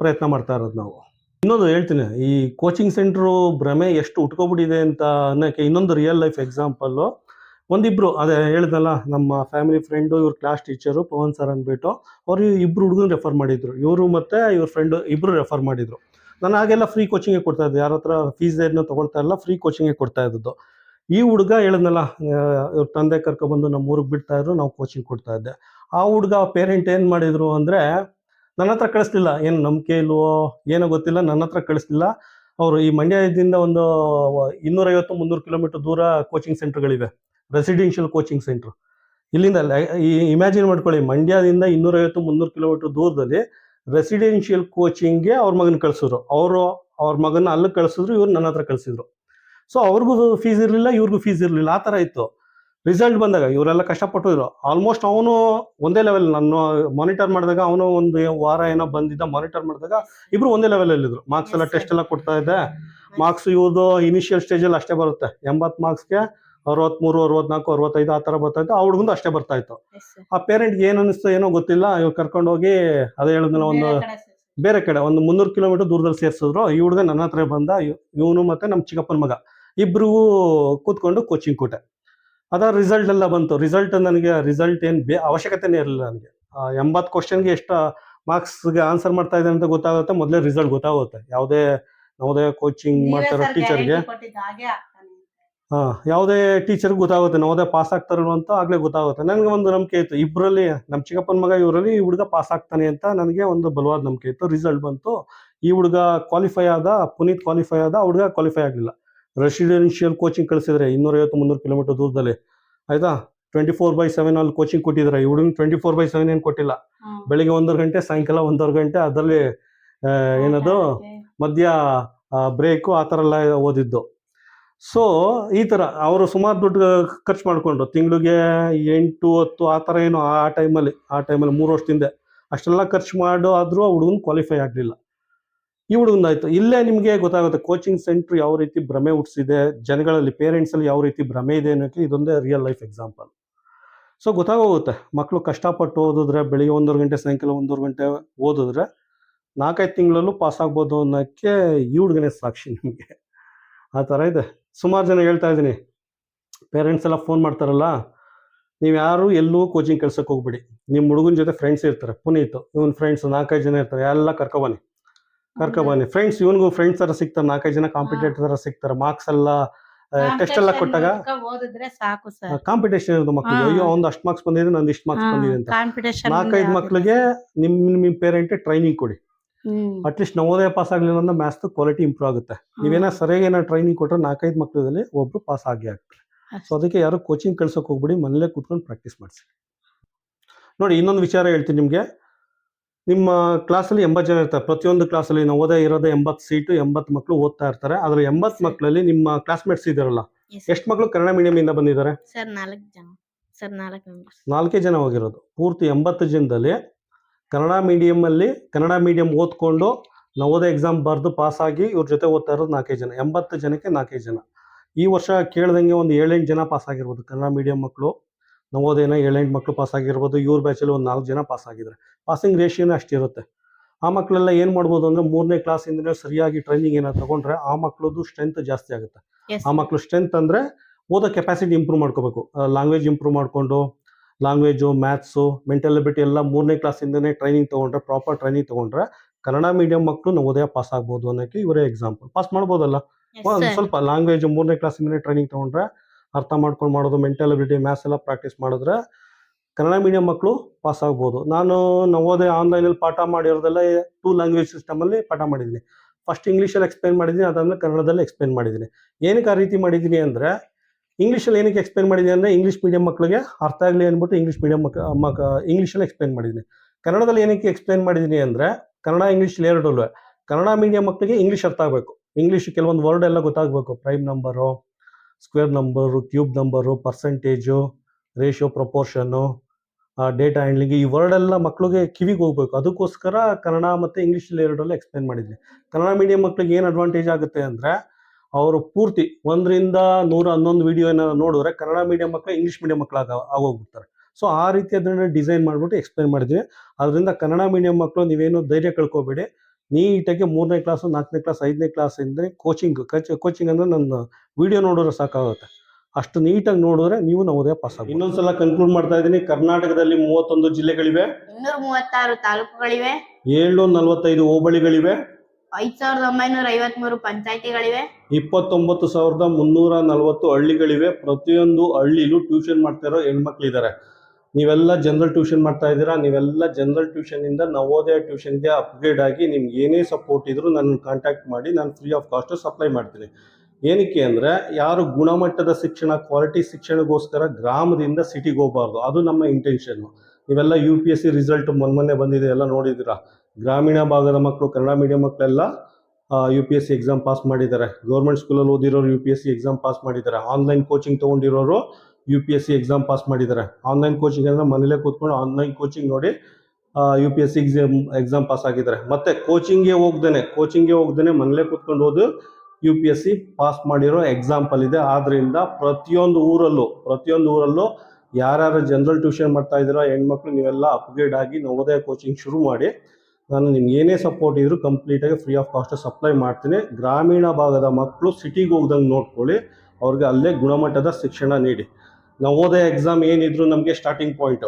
ಪ್ರಯತ್ನ ಮಾಡ್ತಾ ಇರೋದು ನಾವು. ಇನ್ನೊಂದು ಹೇಳ್ತೀನಿ, ಈ ಕೋಚಿಂಗ್ ಸೆಂಟ್ರು ಭ್ರಮೆ ಎಷ್ಟು ಉಟ್ಕೊಬಿಟ್ಟಿದೆ ಅಂತ ಅನ್ನೋಕ್ಕೆ ಇನ್ನೊಂದು ರಿಯಲ್ ಲೈಫ್ ಎಕ್ಸಾಂಪಲ್ಲು ಒಂದಿಬ್ರು, ಅದೇ ಹೇಳಿದ್ನಲ್ಲ, ನಮ್ಮ ಫ್ಯಾಮಿಲಿ ಫ್ರೆಂಡು ಇವ್ರ ಕ್ಲಾಸ್ ಟೀಚರು ಪವನ್ ಸರ್ ಅಂದ್ಬಿಟ್ಟು, ಅವರು ಇಬ್ಬರು ಹುಡುಗನ ರೆಫರ್ ಮಾಡಿದ್ರು. ಇವರು ಮತ್ತೆ ಇವ್ರ ಫ್ರೆಂಡು ಇಬ್ಬರು ರೆಫರ್ ಮಾಡಿದ್ರು. ನಾನು ಆಗೆಲ್ಲ ಫ್ರೀ ಕೋಚಿಂಗೇ ಕೊಡ್ತಾ ಇದ್ದೆ. ಯಾರ ಹತ್ರ ಫೀಸ್ ಏನೋ ತಗೊಳ್ತಾ ಇಲ್ಲ ಫ್ರೀ ಕೋಚಿಂಗೇ ಕೊಡ್ತಾ ಇದ್ದದ್ದು. ಈ ಹುಡುಗ ಹೇಳಿದ್ನಲ್ಲ ಇವ್ರ ತಂದೆ ಕರ್ಕೊಂಡ್ಬಂದು ನಮ್ಮ ಊರಿಗೆ ಬಿಡ್ತಾ ಇದ್ರು, ನಾವು ಕೋಚಿಂಗ್ ಕೊಡ್ತಾ ಇದ್ದೆ. ಆ ಹುಡುಗ ಪೇರೆಂಟ್ ಏನು ಮಾಡಿದ್ರು ಅಂದರೆ ನನ್ನ ಹತ್ರ ಕಳಿಸ್ಲಿಲ್ಲ. ಏನು ನಂಬಿಕೆ ಇಲ್ವೋ, ಏನೋ ಗೊತ್ತಿಲ್ಲ, ನನ್ನ ಹತ್ರ ಕಳಿಸ್ಲಿಲ್ಲ. ಅವರು ಈ ಮಂಡ್ಯದಿಂದ ಒಂದು ಇನ್ನೂರೈವತ್ತು, ಮುನ್ನೂರು ಕಿಲೋಮೀಟರ್ ದೂರ ಕೋಚಿಂಗ್ ಸೆಂಟರ್ಗಳಿವೆ ರೆಸಿಡೆನ್ಷಿಯಲ್ ಕೋಚಿಂಗ್ ಸೆಂಟರ್ ಇಲ್ಲಿಂದ ಈ ಇಮ್ಯಾಜಿನ್ ಮಾಡ್ಕೊಳ್ಳಿ, ಮಂಡ್ಯದಿಂದ ಇನ್ನೂರೈವತ್ತು, ಮುನ್ನೂರು ಕಿಲೋಮೀಟರ್ ದೂರದಲ್ಲಿ ರೆಸಿಡೆನ್ಷಿಯಲ್ ಕೋಚಿಂಗ್ಗೆ ಅವ್ರ ಮಗನ ಕಳ್ಸಿದ್ರು. ಅವರು ಅವ್ರ ಮಗನ ಅಲ್ಲಿ ಕಳ್ಸಿದ್ರು, ಇವ್ರು ನನ್ನ ಹತ್ರ ಕಳ್ಸಿದ್ರು. ಸೊ ಅವ್ರಿಗೂ ಫೀಸ್ ಇರಲಿಲ್ಲ, ಇವ್ರಿಗೂ ಫೀಸ್ ಇರಲಿಲ್ಲ. ಆ ಥರ ಇತ್ತು. ರಿಸಲ್ಟ್ ಬಂದಾಗ ಇವರೆಲ್ಲ ಕಷ್ಟಪಟ್ಟಿದ್ರು. ಆಲ್ಮೋಸ್ಟ್ ಅವನು ಒಂದೇ ಲೆವೆಲ್ ನಾನು ಮಾನಿಟರ್ ಮಾಡಿದಾಗ ಅವನು ಒಂದು ವಾರ ಏನೋ ಬಂದಿದ್ದ ಮಾನಿಟರ್ ಮಾಡಿದಾಗ ಇಬ್ರು ಒಂದೇ ಲೆವೆಲ್ ಇದ್ರು. ಮಾರ್ಕ್ಸ್ ಎಲ್ಲ ಟೆಸ್ಟ್ ಎಲ್ಲ ಕೊಡ್ತಾ ಇದ್ದೆ. ಮಾರ್ಕ್ಸ್ ಇವ್ರದ್ದು ಇನಿಷಿಯಲ್ ಸ್ಟೇಜಲ್ಲಿ ಅಷ್ಟೇ ಬರುತ್ತೆ. ಎಂಬತ್ತು ಮಾರ್ಕ್ಸ್ಗೆ ಅರವತ್ಮೂರು ಅರವತ್ನಾಲ್ಕು ಅರವತ್ತೈದು ಆ ಥರ ಬರ್ತಾ ಇತ್ತು. ಆ ಹುಡುಗಂದು ಅಷ್ಟೇ ಬರ್ತಾ ಇತ್ತು. ಆ ಪೇರೆಂಟ್ಗೆ ಏನು ಅನಿಸ್ತು ಏನೋ ಗೊತ್ತಿಲ್ಲ. ಇವ್ರು ಕರ್ಕೊಂಡು ಹೋಗಿ ಅದೇ ಹೇಳಿದ್ನಲ್ಲ ಒಂದು ಬೇರೆ ಕಡೆ ಬೇರೆ ಕಡೆ ಒಂದು ಮುನ್ನೂರು ಕಿಲೋಮೀಟರ್ ದೂರದಲ್ಲಿ ಸೇರಿಸಿದ್ರು. ಈ ಹುಡುಗ ನನ್ನ ಹತ್ರ ಬಂದ ಇವನು ಮತ್ತೆ ನಮ್ಮ ಚಿಕ್ಕಪ್ಪನ ಮಗ. ಇಬ್ರಿಗೂ ಕೂತ್ಕೊಂಡು ಕೋಚಿಂಗ್ ಕೊಟ್ಟೆ. ಅದ ರಿಸಲ್ಟ್ ಎಲ್ಲ ಬಂತು. ರಿಸಲ್ಟ್ ನನಗೆ ರಿಸಲ್ಟ್ ಏನು ಬೇ ಅವಶ್ಯಕತೆನೇ ಇರಲಿಲ್ಲ ನನಗೆ. ಎಂಬತ್ತು ಕ್ವಶನ್ಗೆ ಎಷ್ಟು ಮಾರ್ಕ್ಸ್ಗೆ ಆನ್ಸರ್ ಮಾಡ್ತಾ ಇದೆ ಅಂತ ಗೊತ್ತಾಗುತ್ತೆ ಮೊದಲೇ ರಿಸಲ್ಟ್ ಗೊತ್ತಾಗುತ್ತೆ. ಯಾವುದೇ ನವೋದಯ ಕೋಚಿಂಗ್ ಮಾಡ್ತಾರೋ ಟೀಚರ್ಗೆ ಹಾಂ ಯಾವುದೇ ಟೀಚರ್ಗೆ ಗೊತ್ತಾಗುತ್ತೆ ನವೋದಯ ಪಾಸ್ ಆಗ್ತಾರೋ ಅಂತ ಆಗ್ಲೇ ಗೊತ್ತಾಗುತ್ತೆ. ನನಗೆ ಒಂದು ನಂಬಿಕೆ ಇತ್ತು. ಇಬ್ಬರಲ್ಲಿ ನಮ್ಮ ಚಿಕ್ಕಪ್ಪನ ಮಗ ಇವರಲ್ಲಿ ಈ ಹುಡುಗ ಪಾಸ್ ಆಗ್ತಾನೆ ಅಂತ ನನಗೆ ಒಂದು ಬಲವಾದ ನಂಬಿಕೆ ಇತ್ತು. ರಿಸಲ್ಟ್ ಬಂತು. ಈ ಹುಡುಗ ಕ್ವಾಲಿಫೈ ಆದ ಪುನೀತ್ ಕ್ವಾಲಿಫೈ ಆದ ಹುಡುಗ ಕ್ವಾಲಿಫೈ ಆಗಲಿಲ್ಲ. ರೆಸಿಡೆನ್ಷಿಯಲ್ ಕೋಚಿಂಗ್ ಕಳಿಸಿದ್ರೆ ಇನ್ನೂರೈವತ್ತು ಮುನ್ನೂರು ಕಿಲೋಮೀಟರ್ ದೂರದಲ್ಲಿ. ಆಯ್ತಾ? ಟ್ವೆಂಟಿ ಫೋರ್ ಬೈ ಸೆವೆನ್ ಅಲ್ಲಿ ಕೋಚಿಂಗ್ ಕೊಟ್ಟಿದ್ದಾರೆ. ಹುಡುಗ ಟ್ವೆಂಟಿ ಫೋರ್ ಬೈ ಸೆವೆನ್ ಏನು ಕೊಟ್ಟಿಲ್ಲ. ಬೆಳಿಗ್ಗೆ ಒಂದೂವರೆ ಗಂಟೆ ಸಾಯಂಕಾಲ ಒಂದೂವರೆ ಗಂಟೆ ಅದರಲ್ಲಿ ಏನದು? ಮಧ್ಯ ಬ್ರೇಕು ಆ ಥರ ಎಲ್ಲ ಓದಿದ್ದು. ಸೊ ಈ ಥರ ಅವರು ಸುಮಾರು ದುಡ್ಡು ಖರ್ಚು ಮಾಡಿಕೊಂಡ್ರು ತಿಂಗಳಿಗೆ ಎಂಟು ಹತ್ತು ಆ ಥರ ಏನು ಆ ಟೈಮಲ್ಲಿ ಆ ಟೈಮಲ್ಲಿ ಮೂರು ವರ್ಷದಿಂದ ಅಷ್ಟೆಲ್ಲ ಖರ್ಚು ಮಾಡೋ ಆದರೂ ಹುಡುಗನ್ ಕ್ವಾಲಿಫೈ ಆಗಲಿಲ್ಲ. ಈ ಹುಡುಗಂದಾಯ್ತು ಇಲ್ಲೇ ನಿಮಗೆ ಗೊತ್ತಾಗುತ್ತೆ ಕೋಚಿಂಗ್ ಸೆಂಟ್ರ್ ಯಾವ ರೀತಿ ಭ್ರಮೆ ಹುಟ್ಟಿಸಿದೆ, ಜನಗಳಲ್ಲಿ ಪೇರೆಂಟ್ಸಲ್ಲಿ ಯಾವ ರೀತಿ ಭ್ರಮೆ ಇದೆ ಅನ್ನೋಕ್ಕೆ ಇದೊಂದೇ ರಿಯಲ್ ಲೈಫ್ ಎಕ್ಸಾಂಪಲ್ ಸೊ ಗೊತ್ತಾಗೋಗುತ್ತೆ. ಮಕ್ಕಳು ಕಷ್ಟಪಟ್ಟು ಓದಿದ್ರೆ, ಬೆಳಿಗ್ಗೆ ಒಂದೂವರೆ ಗಂಟೆ, ಸಾಯಂಕಾಲ ಒಂದೂವರೆ ಗಂಟೆ ಓದಿದ್ರೆ ನಾಲ್ಕೈದು ತಿಂಗಳಲ್ಲೂ ಪಾಸ್ ಆಗ್ಬೋದು ಅನ್ನೋಕ್ಕೆ ಈ ಹುಡುಗನೇ ಸಾಕ್ಷಿ ನಿಮಗೆ. ಆ ಥರ ಇದೆ. ಸುಮಾರು ಜನ ಹೇಳ್ತಾ ಇದ್ದೀನಿ. ಪೇರೆಂಟ್ಸ್ ಎಲ್ಲ ಫೋನ್ ಮಾಡ್ತಾರಲ್ಲ, ನೀವು ಯಾರು ಎಲ್ಲೂ ಕೋಚಿಂಗ್ ಕೆಲ್ಸಕ್ಕೆ ಹೋಗ್ಬಿಡಿ. ನಿಮ್ಮ ಹುಡುಗನ ಜೊತೆ ಫ್ರೆಂಡ್ಸ್ ಇರ್ತಾರೆ, ಪುನೀತ್, ಇವನ್ ಫ್ರೆಂಡ್ಸ್ ನಾಲ್ಕೈದು ಜನ ಇರ್ತಾರೆ, ಎಲ್ಲ ಕರ್ಕೊಬನ್ನಿ ಕರ್ಕೊಬನ್ನಿ ಫ್ರೆಂಡ್ಸ್ ಇವನ್ಗೂ ಫ್ರೆಂಡ್ಸ್ ತರ ಸಿಗ್ತಾರೆ. ನಾಲ್ಕೈದು ಜನ ಕಾಂಪಿಟೇಟರ್ ತರ ಸಿಗ್ತಾರೆ. ಮಾರ್ಕ್ಸ್ ಎಲ್ಲ ಟೆಸ್ಟ್ ಎಲ್ಲ ಕೊಟ್ಟಾಗ Competition ಓದಿದ್ರೆ ಸಾಕು ಸರ್ ಕಾಂಪಿಟೇಷನ್ ಇರೋದು ಮಕ್ಕಳು ಅಯ್ಯೋ ಒಂದು ಅಷ್ಟು ಮಾರ್ಕ್ಸ್ ಬಂದಿದೆ ನಂದು ಇಷ್ಟು ಮಾರ್ಕ್ಸ್ ಬಂದಿದೆ ಅಂತ. ನಾಲ್ಕೈದು ಮಕ್ಕಳಿಗೆ ನಿಮ್ ನಿಮ್ ಪೇರೆಂಟ್ ಟ್ರೈನಿಂಗ್ ಕೊಡಿ. ಅಟ್ಲೀಸ್ಟ್ ನವೋದಯ ಪಾಸ್ ಆಗ್ಲಿಲ್ಲ ಅಂದ್ರೆ ಮ್ಯಾಥ್ಸ್ ಕ್ವಾಲಿಟಿ ಇಂಪ್ರೂವ್ ಆಗುತ್ತೆ. ನೀವೇನ ಸರಿಯಾಗಿ ಏನೋ ಟ್ರೈನಿಂಗ್ ಕೊಟ್ಟರೆ ನಾಲ್ಕೈದು ಮಕ್ಕಳಲ್ಲಿ ಒಬ್ರು ಪಾಸ್ ಆಗಿ ಆಗ್ತಾರೆ. ಸೊ ಅದಕ್ಕೆ ಯಾರು ಕೋಚಿಂಗ್ ಕಳ್ಸೋಕೆ ಹೋಗ್ಬಿಡಿ. ಮನೇಲೆ ಕೂತ್ಕೊಂಡು ಪ್ರಾಕ್ಟೀಸ್ ಮಾಡಿಸಿ. ನೋಡಿ ಇನ್ನೊಂದು ವಿಚಾರ ಹೇಳ್ತೀನಿ ನಿಮಗೆ. ನಿಮ್ಮ ಕ್ಲಾಸಲ್ಲಿ ಎಂಬತ್ತು ಜನ ಇರ್ತಾರೆ. ಪ್ರತಿಯೊಂದು ಕ್ಲಾಸಲ್ಲಿ ನವೋದಯ ಇರೋದೇ ಎಂಬತ್ತು ಸೀಟು ಎಂಬತ್ತು ಮಕ್ಕಳು ಓದ್ತಾ ಇರ್ತಾರೆ. ಆದರೆ ಎಂಬತ್ತು ಮಕ್ಕಳಲ್ಲಿ ನಿಮ್ಮ ಕ್ಲಾಸ್ಮೇಟ್ಸ್ ಇದಾರಲ್ಲ. ಎಷ್ಟು ಮಕ್ಕಳು ಕನ್ನಡ ಮೀಡಿಯಮಿಂದ ಬಂದಿದ್ದಾರೆ? ಸರ್ ನಾಲ್ಕು ಜನ. ಸರ್ ನಾಲ್ಕು ನಾಲ್ಕೇ ಜನ ಹೋಗಿರೋದು. ಪೂರ್ತಿ ಎಂಬತ್ತು ಜನದಲ್ಲಿ ಕನ್ನಡ ಮೀಡಿಯಮಲ್ಲಿ ಕನ್ನಡ ಮೀಡಿಯಂ ಓದ್ಕೊಂಡು ನವೋದಯ ಎಕ್ಸಾಮ್ ಬರೆದು ಆಗಿ ಇವ್ರ ಜೊತೆ ಓದ್ತಾ ಇರೋದು ನಾಲ್ಕೇ ಜನ. ಎಂಬತ್ತು ಜನಕ್ಕೆ ನಾಲ್ಕೇ ಜನ. ಈ ವರ್ಷ ಕೇಳ್ದಂಗೆ ಒಂದು ಏಳೆಂಟು ಜನ ಪಾಸ್ ಆಗಿರ್ಬೋದು ಕನ್ನಡ ಮೀಡಿಯಂ ಮಕ್ಕಳು ನವೋದಯನ ಏಳೆಂಟು ಮಕ್ಕಳು ಪಾಸ್ ಆಗಿರ್ಬೋದು ಇವ್ರ ಬ್ಯಾಚಲ್ಲಿ ಒಂದು ನಾಲ್ಕು ಜನ ಪಾಸ್ ಆಗಿದ್ದಾರೆ. ಪಾಸಿಂಗ್ ರೇಷಿಯೋನೇ ಅಷ್ಟಿರುತ್ತೆ ಆ ಮಕ್ಕಳೆಲ್ಲ ಏನು ಮಾಡ್ಬೋದು ಅಂದರೆ ಮೂರನೇ ಕ್ಲಾಸಿಂದ ಸರಿಯಾಗಿ ಟ್ರೈನಿಂಗ್ ಏನಾದ್ರು ತಗೊಂಡ್ರೆ ಆ ಮಕ್ಕಳದ್ದು ಸ್ಟ್ರೆಂತ್ ಜಾಸ್ತಿ ಆಗುತ್ತೆ. ಆ ಮಕ್ಕಳು ಸ್ಟ್ರೆಂತ್ ಅಂದರೆ ಓದೋ ಕೆಪಾಸಿಟಿ ಇಂಪ್ರೂವ್ ಮಾಡ್ಕೋಬೇಕು. ಲ್ಯಾಂಗ್ವೇಜ್ ಇಂಪ್ರೂವ್ ಮಾಡಿಕೊಂಡು ಲ್ಯಾಂಗ್ವೇಜು ಮ್ಯಾಥ್ಸು ಮೆಂಟಲ್ ಎಬಿಲಿಟಿ ಎಲ್ಲ ಮೂರನೇ ಕ್ಲಾಸಿಂದನೇ ಟ್ರೈನಿಂಗ್ ತೊಗೊಂಡ್ರೆ ಪ್ರಾಪರ್ ಟ್ರೈನಿಂಗ್ ತೊಗೊಂಡ್ರೆ ಕನ್ನಡ ಮೀಡಿಯಂ ಮಕ್ಕಳು ನವೋದಯ ಪಾಸ್ ಆಗ್ಬೋದು ಅನ್ನೋಕ್ಕೆ ಇವರೇ ಎಕ್ಸಾಂಪಲ್ ಪಾಸ್ ಮಾಡ್ಬೋದಲ್ಲ? ಒಂದು ಸ್ವಲ್ಪ ಲ್ಯಾಂಗ್ವೇಜ್ ಮೂರನೇ ಕ್ಲಾಸಿಂದನೇ ಟ್ರೈನಿಂಗ್ ತೊಗೊಂಡ್ರೆ ಅರ್ಥ ಮಾಡ್ಕೊಂಡು ಮಾಡೋದು ಮೆಂಟಲ್ ಅಬಿಲಿಟಿ ಮ್ಯಾಥ್ಸ್ ಎಲ್ಲ ಪ್ರಾಕ್ಟೀಸ್ ಮಾಡಿದ್ರೆ ಕನ್ನಡ ಮೀಡಿಯಂ ಮಕ್ಕಳು ಪಾಸ್ ಆಗ್ಬೋದು. ನಾನು ನವೋದಯ ಆನ್ಲೈನಲ್ಲಿ ಪಾಠ ಮಾಡಿರೋದೆಲ್ಲ ಟೂ ಲ್ಯಾಂಗ್ವೇಜ್ ಸಿಸ್ಟಮಲ್ಲಿ ಪಾಠ ಮಾಡಿದ್ದೀನಿ. ಫಸ್ಟ್ ಇಂಗ್ಲೀಷಲ್ಲಿ ಎಕ್ಸ್ಪ್ಲೈನ್ ಮಾಡಿದ್ದೀನಿ, ಅದಾದ್ಮೇಲೆ ಕನ್ನಡದಲ್ಲಿ ಎಕ್ಸ್ಪ್ಲೈನ್ ಮಾಡಿದ್ದೀನಿ. ಏನಕ್ಕೆ ಆ ರೀತಿ ಮಾಡಿದ್ದೀನಿ ಅಂದರೆ ಇಂಗ್ಲೀಷಲ್ಲಿ ಏನಕ್ಕೆ ಎಕ್ಸ್ಪ್ಲೈನ್ ಮಾಡಿದ್ದೀನಿ ಅಂದರೆ ಇಂಗ್ಲೀಷ್ ಮೀಡಿಯಂ ಮಕ್ಕಳಿಗೆ ಅರ್ಥ ಆಗಲಿ ಅಂದ್ಬಿಟ್ಟು ಇಂಗ್ಲೀಷ್ ಮೀಡಿಯಂ ಮಕ್ ಮಕ್ ಇಂಗ್ಲೀಷಲ್ಲಿ ಎಕ್ಸ್ಪ್ಲೈನ್ ಮಾಡಿದ್ದೀನಿ. ಕನ್ನಡದಲ್ಲಿ ಏನಕ್ಕೆ ಎಕ್ಸ್ಪ್ಲೈನ್ ಮಾಡಿದ್ದೀನಿ ಅಂದರೆ, ಕನ್ನಡ ಇಂಗ್ಲೀಷ್ ಎರಡೂ ಕನ್ನಡ ಮೀಡಿಯಂ ಮಕ್ಕಳಿಗೆ ಇಂಗ್ಲೀಷ್ ಅರ್ಥ ಆಗಬೇಕು. ಇಂಗ್ಲೀಷ್ ಕೆಲವೊಂದು ವರ್ಡ್ ಎಲ್ಲ ಗೊತ್ತಾಗಬೇಕು. Prime number square number, cube number, percentage, ratio, proportion data handling ಈ ವರ್ಡ್ ಎಲ್ಲ ಮಕ್ಕಳಿಗೆ ಕಿವಿಗೆ ಹೋಗ್ಬೇಕು. ಅದಕ್ಕೋಸ್ಕರ ಕನ್ನಡ ಮತ್ತು ಇಂಗ್ಲೀಷಲ್ಲಿ ಎರಡರಲ್ಲೂ ಎಕ್ಸ್ಪ್ಲೈನ್ ಮಾಡಿದ್ವಿ. ಕನ್ನಡ ಮೀಡಿಯಂ ಮಕ್ಕಳಿಗೆ ಏನು ಅಡ್ವಾಂಟೇಜ್ ಆಗುತ್ತೆ ಅಂದರೆ ಅವರು ಪೂರ್ತಿ ಒಂದರಿಂದ ನೂರ ಹನ್ನೊಂದು ವೀಡಿಯೋ ಏನಾದ್ರು ನೋಡಿದ್ರೆ ಕನ್ನಡ ಮೀಡಿಯಂ ಮಕ್ಕಳು ಇಂಗ್ಲೀಷ್ ಮೀಡಿಯಂ ಮಕ್ಕಳಾಗ ಆಗೋಗ್ಬಿಡ್ತಾರೆ. ಸೊ ಆ ರೀತಿ ಅದನ್ನು ಡಿಸೈನ್ ಮಾಡಿಬಿಟ್ಟು ಎಕ್ಸ್ಪ್ಲೈನ್ ಮಾಡಿದ್ವಿ. ಅದರಿಂದ ಕನ್ನಡ ಮೀಡಿಯಂ ಮಕ್ಕಳು ನೀವೇನು ಧೈರ್ಯ ಕಳ್ಕೊಬೇಡಿ. ನೀಟಾಗಿ ಮೂರನೇ ಕ್ಲಾಸು ನಾಲ್ಕನೇ ಕ್ಲಾಸ್ ಐದನೇ ಕ್ಲಾಸ್ ಇದ್ದರೆ ಕೋಚಿಂಗ್ ಕೋಚಿಂಗ್ ಅಂದರೆ ನನ್ನ ವಿಡಿಯೋ ನೋಡಿದ್ರೆ ಸಾಕಾಗುತ್ತೆ. ಅಷ್ಟು ನೀಟಾಗಿ ನೋಡಿದ್ರೆ ನೀವು ನವೋದಯ ಪಾಸ್ ಆಗಿ ಇನ್ನೊಂದ್ಸಲ ಕನ್ಕ್ಲೂಡ್ ಮಾಡ್ತಾ ಇದ್ದೀನಿ. ಕರ್ನಾಟಕದಲ್ಲಿ ಮೂವತ್ತೊಂದು ಜಿಲ್ಲೆಗಳಿವೆ. ಇನ್ನೂರ ಮೂವತ್ತಾರು ತಾಲೂಕುಗಳಿವೆ. ಏಳ್ನೂರ ನಲವತ್ತೈದು ಹೋಬಳಿಗಳಿವೆ. ಐದ್ ಸಾವಿರದ ಒಂಬೈನೂರ ಐವತ್ ಮೂರು ಪಂಚಾಯತಿಗಳಿವೆ. ಇಪ್ಪತ್ತೊಂಬತ್ತು ಸಾವಿರದ ಮುನ್ನೂರ ನಲವತ್ತು ಹಳ್ಳಿಗಳಿವೆ. ಪ್ರತಿಯೊಂದು ಹಳ್ಳಿಲೂ ಟ್ಯೂಷನ್ ಮಾಡ್ತಾ ಇರೋ ಹೆಣ್ಮಕ್ಳಿದ್ದಾರೆ. ನೀವೆಲ್ಲ ಜನರಲ್ ಟ್ಯೂಷನ್ ಮಾಡ್ತಾ ಇದ್ದೀರಾ, ನೀವೆಲ್ಲ ಜನರಲ್ ಟ್ಯೂಷನಿಂದ ನವೋದಯ ಟ್ಯೂಷನ್ಗೆ ಅಪ್ಗ್ರೇಡ್ ಆಗಿ ನಿಮ್ಗೆ ಏನೇ ಸಪೋರ್ಟ್ ಇದ್ದರೂ ನನ್ನ ಕಾಂಟ್ಯಾಕ್ಟ್ ಮಾಡಿ, ನಾನು ಫ್ರೀ ಆಫ್ ಕಾಸ್ಟ್ ಸಪ್ಲೈ ಮಾಡ್ತೀನಿ. ಏನಕ್ಕೆ ಅಂದರೆ, ಯಾರು ಗುಣಮಟ್ಟದ ಶಿಕ್ಷಣ ಕ್ವಾಲಿಟಿ ಶಿಕ್ಷಣಗೋಸ್ಕರ ಗ್ರಾಮದಿಂದ ಸಿಟಿಗೆ ಹೋಗಬಾರ್ದು. ಅದು ನಮ್ಮ ಇಂಟೆನ್ಷನ್ನು ನೀವೆಲ್ಲ U P S C result ಮೊನ್ನೆ ಬಂದಿದೆ, ಎಲ್ಲ ನೋಡಿದ್ದೀರಾ? ಗ್ರಾಮೀಣ ಭಾಗದ ಮಕ್ಕಳು, ಕನ್ನಡ ಮೀಡಿಯಂ ಮಕ್ಕಳೆಲ್ಲ U P S C exam pass ಮಾಡಿದ್ದಾರೆ. ಗೌರ್ಮೆಂಟ್ ಸ್ಕೂಲಲ್ಲಿ ಓದಿರೋರು U P S C exam pass ಮಾಡಿದ್ದಾರೆ. Online coaching ತೊಗೊಂಡಿರೋರು U P S C exam pass ಮಾಡಿದ್ದಾರೆ ಆನ್ಲೈನ್ ಕೋಚಿಂಗ್ ಅಂದರೆ ಮನೇಲೇ ಕೂತ್ಕೊಂಡು ಆನ್ಲೈನ್ ಕೋಚಿಂಗ್ ನೋಡಿ U P S C exam exam pass ಆಗಿದ್ದಾರೆ ಮತ್ತೆ ಕೋಚಿಂಗ್ಗೆ ಹೋಗ್ದೇನೆ ಕೋಚಿಂಗ್ಗೆ ಹೋಗ್ದೇನೆ ಮನೇಲೇ ಕೂತ್ಕೊಂಡು ಓದು U P S C pass ಮಾಡಿರೋ ಎಕ್ಸಾಂಪಲ್ ಇದೆ. ಆದ್ದರಿಂದ ಪ್ರತಿಯೊಂದು ಊರಲ್ಲೂ ಪ್ರತಿಯೊಂದು ಊರಲ್ಲೂ ಯಾರ್ಯಾರು ಜನರಲ್ ಟ್ಯೂಷನ್ ಮಾಡ್ತಾ ಇದ್ದೀರೋ ಹೆಣ್ಮಕ್ಳು, ನೀವೆಲ್ಲ ಅಪ್ಗ್ರೇಡ್ ಆಗಿ ನವೋದಯ ಕೋಚಿಂಗ್ ಶುರು ಮಾಡಿ, ನಾನು ನಿಮ್ಗೆ ಏನೇ ಸಪೋರ್ಟ್ ಇದ್ದರೂ ಕಂಪ್ಲೀಟಾಗಿ ಫ್ರೀ ಆಫ್ ಕಾಸ್ಟ್ ಸಪ್ಲೈ ಮಾಡ್ತೀನಿ. ಗ್ರಾಮೀಣ ಭಾಗದ ಮಕ್ಕಳು ಸಿಟಿಗೆ ಹೋಗ್ದಂಗೆ ನೋಡ್ಕೊಳ್ಳಿ, ಅವ್ರಿಗೆ ಅಲ್ಲೇ ಗುಣಮಟ್ಟದ ಶಿಕ್ಷಣ ನೀಡಿ. ನವೋದಯ ಎಕ್ಸಾಮ್ ಏನಿದ್ರು ನಮಗೆ starting point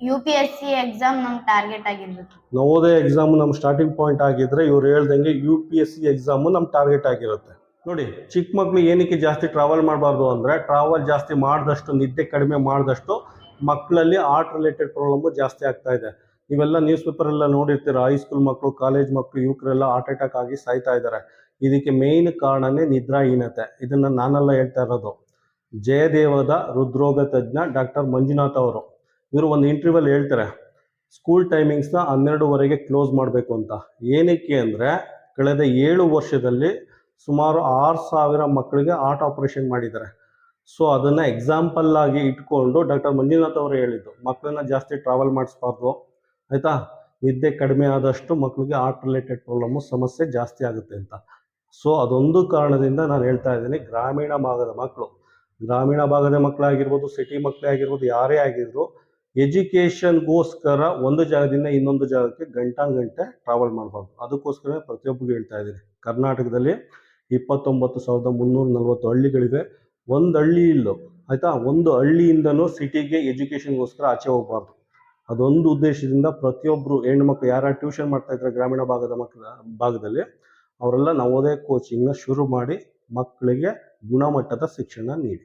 U P S C exam ನಮ್ ಟಾರ್ಗೆಟ್ ಆಗಿರ್ಬೇಕು. ನವೋದಯ ಎಕ್ಸಾಮ್ ನಮ್ಮ ಸ್ಟಾರ್ಟಿಂಗ್ ಪಾಯಿಂಟ್ ಆಗಿದ್ರೆ ಇವ್ರು ಹೇಳ್ದಂಗೆ U P S C exam ನಮ್ಮ ಟಾರ್ಗೆಟ್ ಆಗಿರುತ್ತೆ. ನೋಡಿ ಚಿಕ್ಕ ಮಕ್ಳು ಏನಕ್ಕೆ ಜಾಸ್ತಿ ಟ್ರಾವೆಲ್ ಮಾಡಬಾರ್ದು ಅಂದರೆ ಟ್ರಾವೆಲ್ ಜಾಸ್ತಿ ಮಾಡಿದಷ್ಟು ನಿದ್ದೆ ಕಡಿಮೆ ಮಾಡಿದಷ್ಟು ಮಕ್ಕಳಲ್ಲಿ ಆರ್ಟ್ ರಿಲೇಟೆಡ್ ಪ್ರಾಬ್ಲಮ್ಮು ಜಾಸ್ತಿ ಆಗ್ತಾ ಇದೆ. ನೀವೆಲ್ಲ ನ್ಯೂಸ್ ಪೇಪರೆಲ್ಲ ನೋಡಿರ್ತೀರ ಹೈಸ್ಕೂಲ್ ಮಕ್ಕಳು ಕಾಲೇಜ್ ಮಕ್ಕಳು ಯುವಕರೆಲ್ಲ ಹಾರ್ಟ್ ಅಟ್ಯಾಕ್ ಆಗಿ ಸಾಯ್ತಾ ಇದ್ದಾರೆ. ಇದಕ್ಕೆ ಮೇಯ್ನ್ ಕಾರಣನೇ ನಿದ್ರಾಹೀನತೆ. ಇದನ್ನು ನಾನೆಲ್ಲ ಹೇಳ್ತಾ ಇರೋದು. ಜಯದೇವದ ಹೃದ್ರೋಗ ತಜ್ಞ ಡಾಕ್ಟರ್ ಮಂಜುನಾಥ್ ಅವರು. ಇವರು ಒಂದು ಇಂಟರ್ವ್ಯೂಲ್ಲಿ ಹೇಳ್ತಾರೆ ಸ್ಕೂಲ್ ಟೈಮಿಂಗ್ಸ್ನ ಹನ್ನೆರಡುವರೆಗೆ ಕ್ಲೋಸ್ ಮಾಡಬೇಕು ಅಂತ. ಏನಕ್ಕೆ ಅಂದರೆ, ಕಳೆದ ಏಳು ವರ್ಷದಲ್ಲಿ ಸುಮಾರು ಆರು ಸಾವಿರ ಮಕ್ಕಳಿಗೆ ಆರ್ಟ್ ಆಪರೇಷನ್ ಮಾಡಿದ್ದಾರೆ. ಸೊ ಅದನ್ನು ಎಕ್ಸಾಂಪಲ್ ಆಗಿ ಇಟ್ಕೊಂಡು ಡಾಕ್ಟರ್ ಮಂಜುನಾಥ್ ಅವರು ಹೇಳಿದ್ದು, ಮಕ್ಕಳನ್ನ ಜಾಸ್ತಿ ಟ್ರಾವೆಲ್ ಮಾಡಿಸ್ಬಾರ್ದು. ಆಯಿತಾ? ನಿದ್ದೆ ಕಡಿಮೆ ಆದಷ್ಟು ಮಕ್ಕಳಿಗೆ ಆರ್ಟ್ ರಿಲೇಟೆಡ್ ಪ್ರಾಬ್ಲಮ್ಮು ಸಮಸ್ಯೆ ಜಾಸ್ತಿ ಆಗುತ್ತೆ ಅಂತ. ಸೊ ಅದೊಂದು ಕಾರಣದಿಂದ ನಾನು ಹೇಳ್ತಾ ಇದ್ದೀನಿ, ಗ್ರಾಮೀಣ ಭಾಗದ ಮಕ್ಕಳು ಗ್ರಾಮೀಣ ಭಾಗದ ಮಕ್ಕಳಾಗಿರ್ಬೋದು ಸಿಟಿ ಮಕ್ಕಳೇ ಆಗಿರ್ಬೋದು ಯಾರೇ ಆಗಿದ್ರು ಎಜುಕೇಷನ್ಗೋಸ್ಕರ ಒಂದು ಜಾಗದಿಂದ ಇನ್ನೊಂದು ಜಾಗಕ್ಕೆ ಗಂಟಾಂಗಂಟೆ ಟ್ರಾವೆಲ್ ಮಾಡಬಾರ್ದು. ಅದಕ್ಕೋಸ್ಕರ ಪ್ರತಿಯೊಬ್ಬರಿಗೂ ಹೇಳ್ತಾ ಇದ್ದೀನಿ. ಕರ್ನಾಟಕದಲ್ಲಿ ಇಪ್ಪತ್ತೊಂಬತ್ತು ಸಾವಿರದ ಮುನ್ನೂರ ನಲ್ವತ್ತು ಹಳ್ಳಿಗಳಿವೆ. ಒಂದು ಹಳ್ಳಿ ಇಲ್ಲೋ, ಆಯಿತಾ? ಒಂದು ಹಳ್ಳಿಯಿಂದನೂ ಸಿಟಿಗೆ ಎಜುಕೇಷನ್ಗೋಸ್ಕರ ಆಚೆ ಹೋಗಬಾರ್ದು. ಅದೊಂದು ಉದ್ದೇಶದಿಂದ ಪ್ರತಿಯೊಬ್ಬರು ಹೆಣ್ಮಕ್ಳು, ಯಾರು ಟ್ಯೂಷನ್ ಮಾಡ್ತಾ ಇದ್ದಾರೆ ಗ್ರಾಮೀಣ ಭಾಗದ ಮಕ್ಕಳ ಭಾಗದಲ್ಲಿ, ಅವರೆಲ್ಲ ನವೋದಯ ಕೋಚಿಂಗ್ನ ಶುರು ಮಾಡಿ ಮಕ್ಕಳಿಗೆ ಗುಣಮಟ್ಟದ ಶಿಕ್ಷಣ ನೀಡಿ.